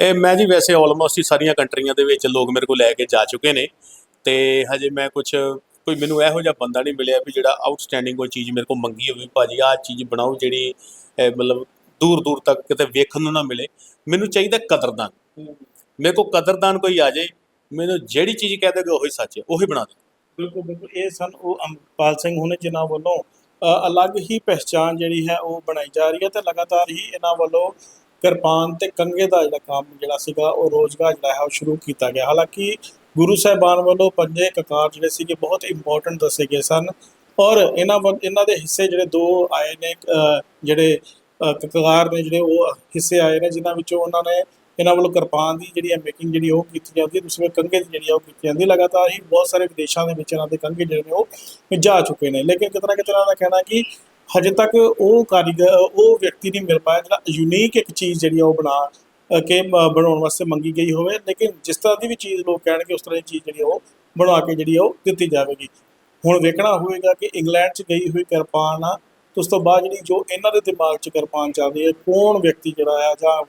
ਇਹ ਮੈਂ ਜੀ ਵੈਸੇ ਆਲਮੋਸਟ ਹੀ ਸਾਰੀਆਂ ਕੰਟਰੀਆਂ ਦੇ ਵਿੱਚ ਲੋਕ ਮੇਰੇ ਕੋਲ ਲੈ ਕੇ ਜਾ ਚੁੱਕੇ ਨੇ ਤੇ ਹਜੇ ਮੈਂ ਕੁਝ ਕੋਈ ਮੈਨੂੰ ਇਹੋ ਜਿਹਾ ਬੰਦਾ ਨਹੀਂ ਮਿਲਿਆ ਵੀ ਜਿਹੜਾ ਆਊਟਸਟੈਂਡਿੰਗ ਕੋਈ ਚੀਜ਼ ਮੇਰੇ ਕੋਲ ਮੰਗੀ ਹੋਵੇ ਭਾਜੀ ਆਹ ਚੀਜ਼ ਬਣਾਓ ਜਿਹੜੀ ਮਤਲਬ ਦੂਰ ਦੂਰ ਤੱਕ ਕਿਤੇ ਵੇਖਣ ਨੂੰ ਨਾ ਮਿਲੇ। ਮੈਨੂੰ ਚਾਹੀਦਾ ਕਦਰਦਾਨ। ਮੇਰੇ ਕੋਲ ਕਦਰਦਾਨ ਕੋਈ ਆ ਜਾਏ ਮੈਨੂੰ ਜਿਹੜੀ ਚੀਜ਼ ਕਹਿ ਦੇਗਾ ਉਹੀ ਸੱਚ ਹੈ ਉਹੀ ਬਣਾ ਦੇ ਬਿਲਕੁਲ ਬਿਲਕੁਲ। ਇਹ ਸਨ ਉਹ ਅੰਮ੍ਰਿਤਪਾਲ ਸਿੰਘ ਹੁਣੇ ਜਿਨ੍ਹਾਂ ਵੱਲੋਂ ਅਲੱਗ ਹੀ ਪਹਿਚਾਨ ਜਿਹੜੀ ਹੈ ਉਹ ਬਣਾਈ ਜਾ ਰਹੀ ਹੈ ਤੇ ਲਗਾਤਾਰ ਹੀ ਇਹਨਾਂ ਵੱਲੋਂ ਕਿਰਪਾਨ ਤੇ ਕੰਗੇ ਦਾ ਜਿਹੜਾ ਕੰਮ ਜਿਹੜਾ ਸੀਗਾ ਉਹ ਰੋਜ਼ਗਾਰ ਜਿਹੜਾ ਹੈ ਉਹ ਸ਼ੁਰੂ ਕੀਤਾ ਗਿਆ। ਹਾਲਾਂਕਿ ਗੁਰੂ ਸਾਹਿਬਾਨ ਵੱਲੋਂ ਪੰਜੇ ਕਕਾਰ ਜਿਹੜੇ ਸੀਗੇ ਬਹੁਤ ਇੰਪੋਰਟੈਂਟ ਦੱਸੇ ਗਏ ਸਨ ਔਰ ਇਹਨਾਂ ਵੱਲ- ਇਹਨਾਂ ਦੇ ਹਿੱਸੇ ਜਿਹੜੇ ਦੋ ਆਏ ਨੇ ਜਿਹੜੇ ਅ, ਕਕਾਰ ਨੇ ਜਿਹੜੇ ਉਹ ਹਿੱਸੇ ਆਏ ਨੇ ਜਿਨ੍ਹਾਂ ਵਿੱਚੋਂ ਉਹਨਾਂ ਨੇ ਇਹਨਾਂ ਵੱਲੋਂ ਕਿਰਪਾਨ ਦੀ ਜਿਹੜੀ ਹੈ ਮੇਕਿੰਗ ਜਿਹੜੀ ਉਹ ਕੀਤੀ ਜਾਂਦੀ ਹੈ ਦੂਸਰੇ ਕੰਘੇ ਦੀ ਜਿਹੜੀ ਆ ਉਹ ਕੀਤੀ ਜਾਂਦੀ ਹੈ। ਲਗਾਤਾਰ ਹੀ ਬਹੁਤ ਸਾਰੇ ਵਿਦੇਸ਼ਾਂ ਦੇ ਵਿੱਚ ਇਹਨਾਂ ਦੇ ਕੰਘੇ ਜਿਹੜੇ ਨੇ ਉਹ ਜਾ ਚੁੱਕੇ ਨੇ। ਲੇਕਿਨ ਕਿਤਨਾ ਕਿਤਨਾ ਦਾ ਕਹਿਣਾ ਕਿ ਹਜੇ ਤੱਕ ਉਹ ਕਾਰੀਗਰ, ਉਹ ਵਿਅਕਤੀ ਨਹੀਂ ਮਿਲ ਪਾਇਆ ਜਿਹੜਾ ਯੂਨੀਕ ਇੱਕ ਚੀਜ਼ ਜਿਹੜੀ ਆ ਉਹ ਬਣਾ ਕੇ ਬਣਾਉਣ ਵਾਸਤੇ ਮੰਗੀ ਗਈ ਹੋਵੇ। ਲੇਕਿਨ ਜਿਸ ਤਰ੍ਹਾਂ ਦੀ ਵੀ ਚੀਜ਼ ਲੋਕ ਕਹਿਣਗੇ, ਉਸ ਤਰ੍ਹਾਂ ਦੀ ਚੀਜ਼ ਜਿਹੜੀ ਆ ਉਹ ਬਣਾ ਕੇ ਜਿਹੜੀ ਆ ਉਹ ਦਿੱਤੀ ਜਾਵੇਗੀ। ਹੁਣ ਵੇਖਣਾ ਹੋਵੇਗਾ ਕਿ ਇੰਗਲੈਂਡ 'ਚ ਗਈ ਹੋਈ ਕਿਰਪਾਨ ਆ ਉਸ ਤੋਂ ਬਾਅਦ ਜਿਹੜੀ ਜੋ ਇਹਨਾਂ ਦੇ ਦਿਮਾਗ 'ਚ ਕਿਰਪਾਨ ਚੱਲਦੀ ਹੈ, ਕੌਣ ਵਿਅਕਤੀ ਜਿਹੜਾ ਆ ਜਾਂ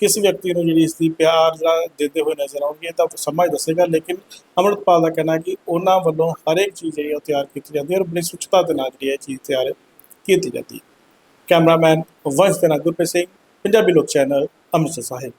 ਕਿਸ ਵਿਅਕਤੀ ਨੂੰ ਜਿਹੜੀ ਇਸ ਦੀ ਪਿਆਰ ਜਿਹੜਾ ਦਿੰਦੇ ਹੋਏ ਨਜ਼ਰ ਆਉਣਗੇ, ਇਹ ਤਾਂ ਸਮਾਂ ਹੀ ਦੱਸੇਗਾ, ਲੇਕਿਨ ਅੰਮ੍ਰਿਤਪਾਲ ਦਾ ਕਹਿਣਾ ਕਿ ਉਹਨਾਂ ਵੱਲੋਂ ਹਰ ਇੱਕ ਚੀਜ਼ ਜਿਹੜੀ ਉਹ ਤਿਆਰ ਕੀਤੀ ਜਾਂਦੀ ਹੈ ਔਰ ਬੜੀ ਸੁੱਚਤਾ ਦੇ ਨਾਲ ਜਿਹੜੀ ਇਹ ਚੀਜ਼ ਤਿਆਰ ਕੀਤੀ ਜਾਂਦੀ ਹੈ। ਕੈਮਰਾਮੈਨ ਵੰਸ਼ ਦੇ ਨਾਲ ਗੁਰਪ੍ਰੀਤ ਸਿੰਘ, ਪੰਜਾਬੀ ਲੋਕ ਚੈਨਲ ਅੰਮ੍ਰਿਤਸਰ ਸਾਹਿਬ।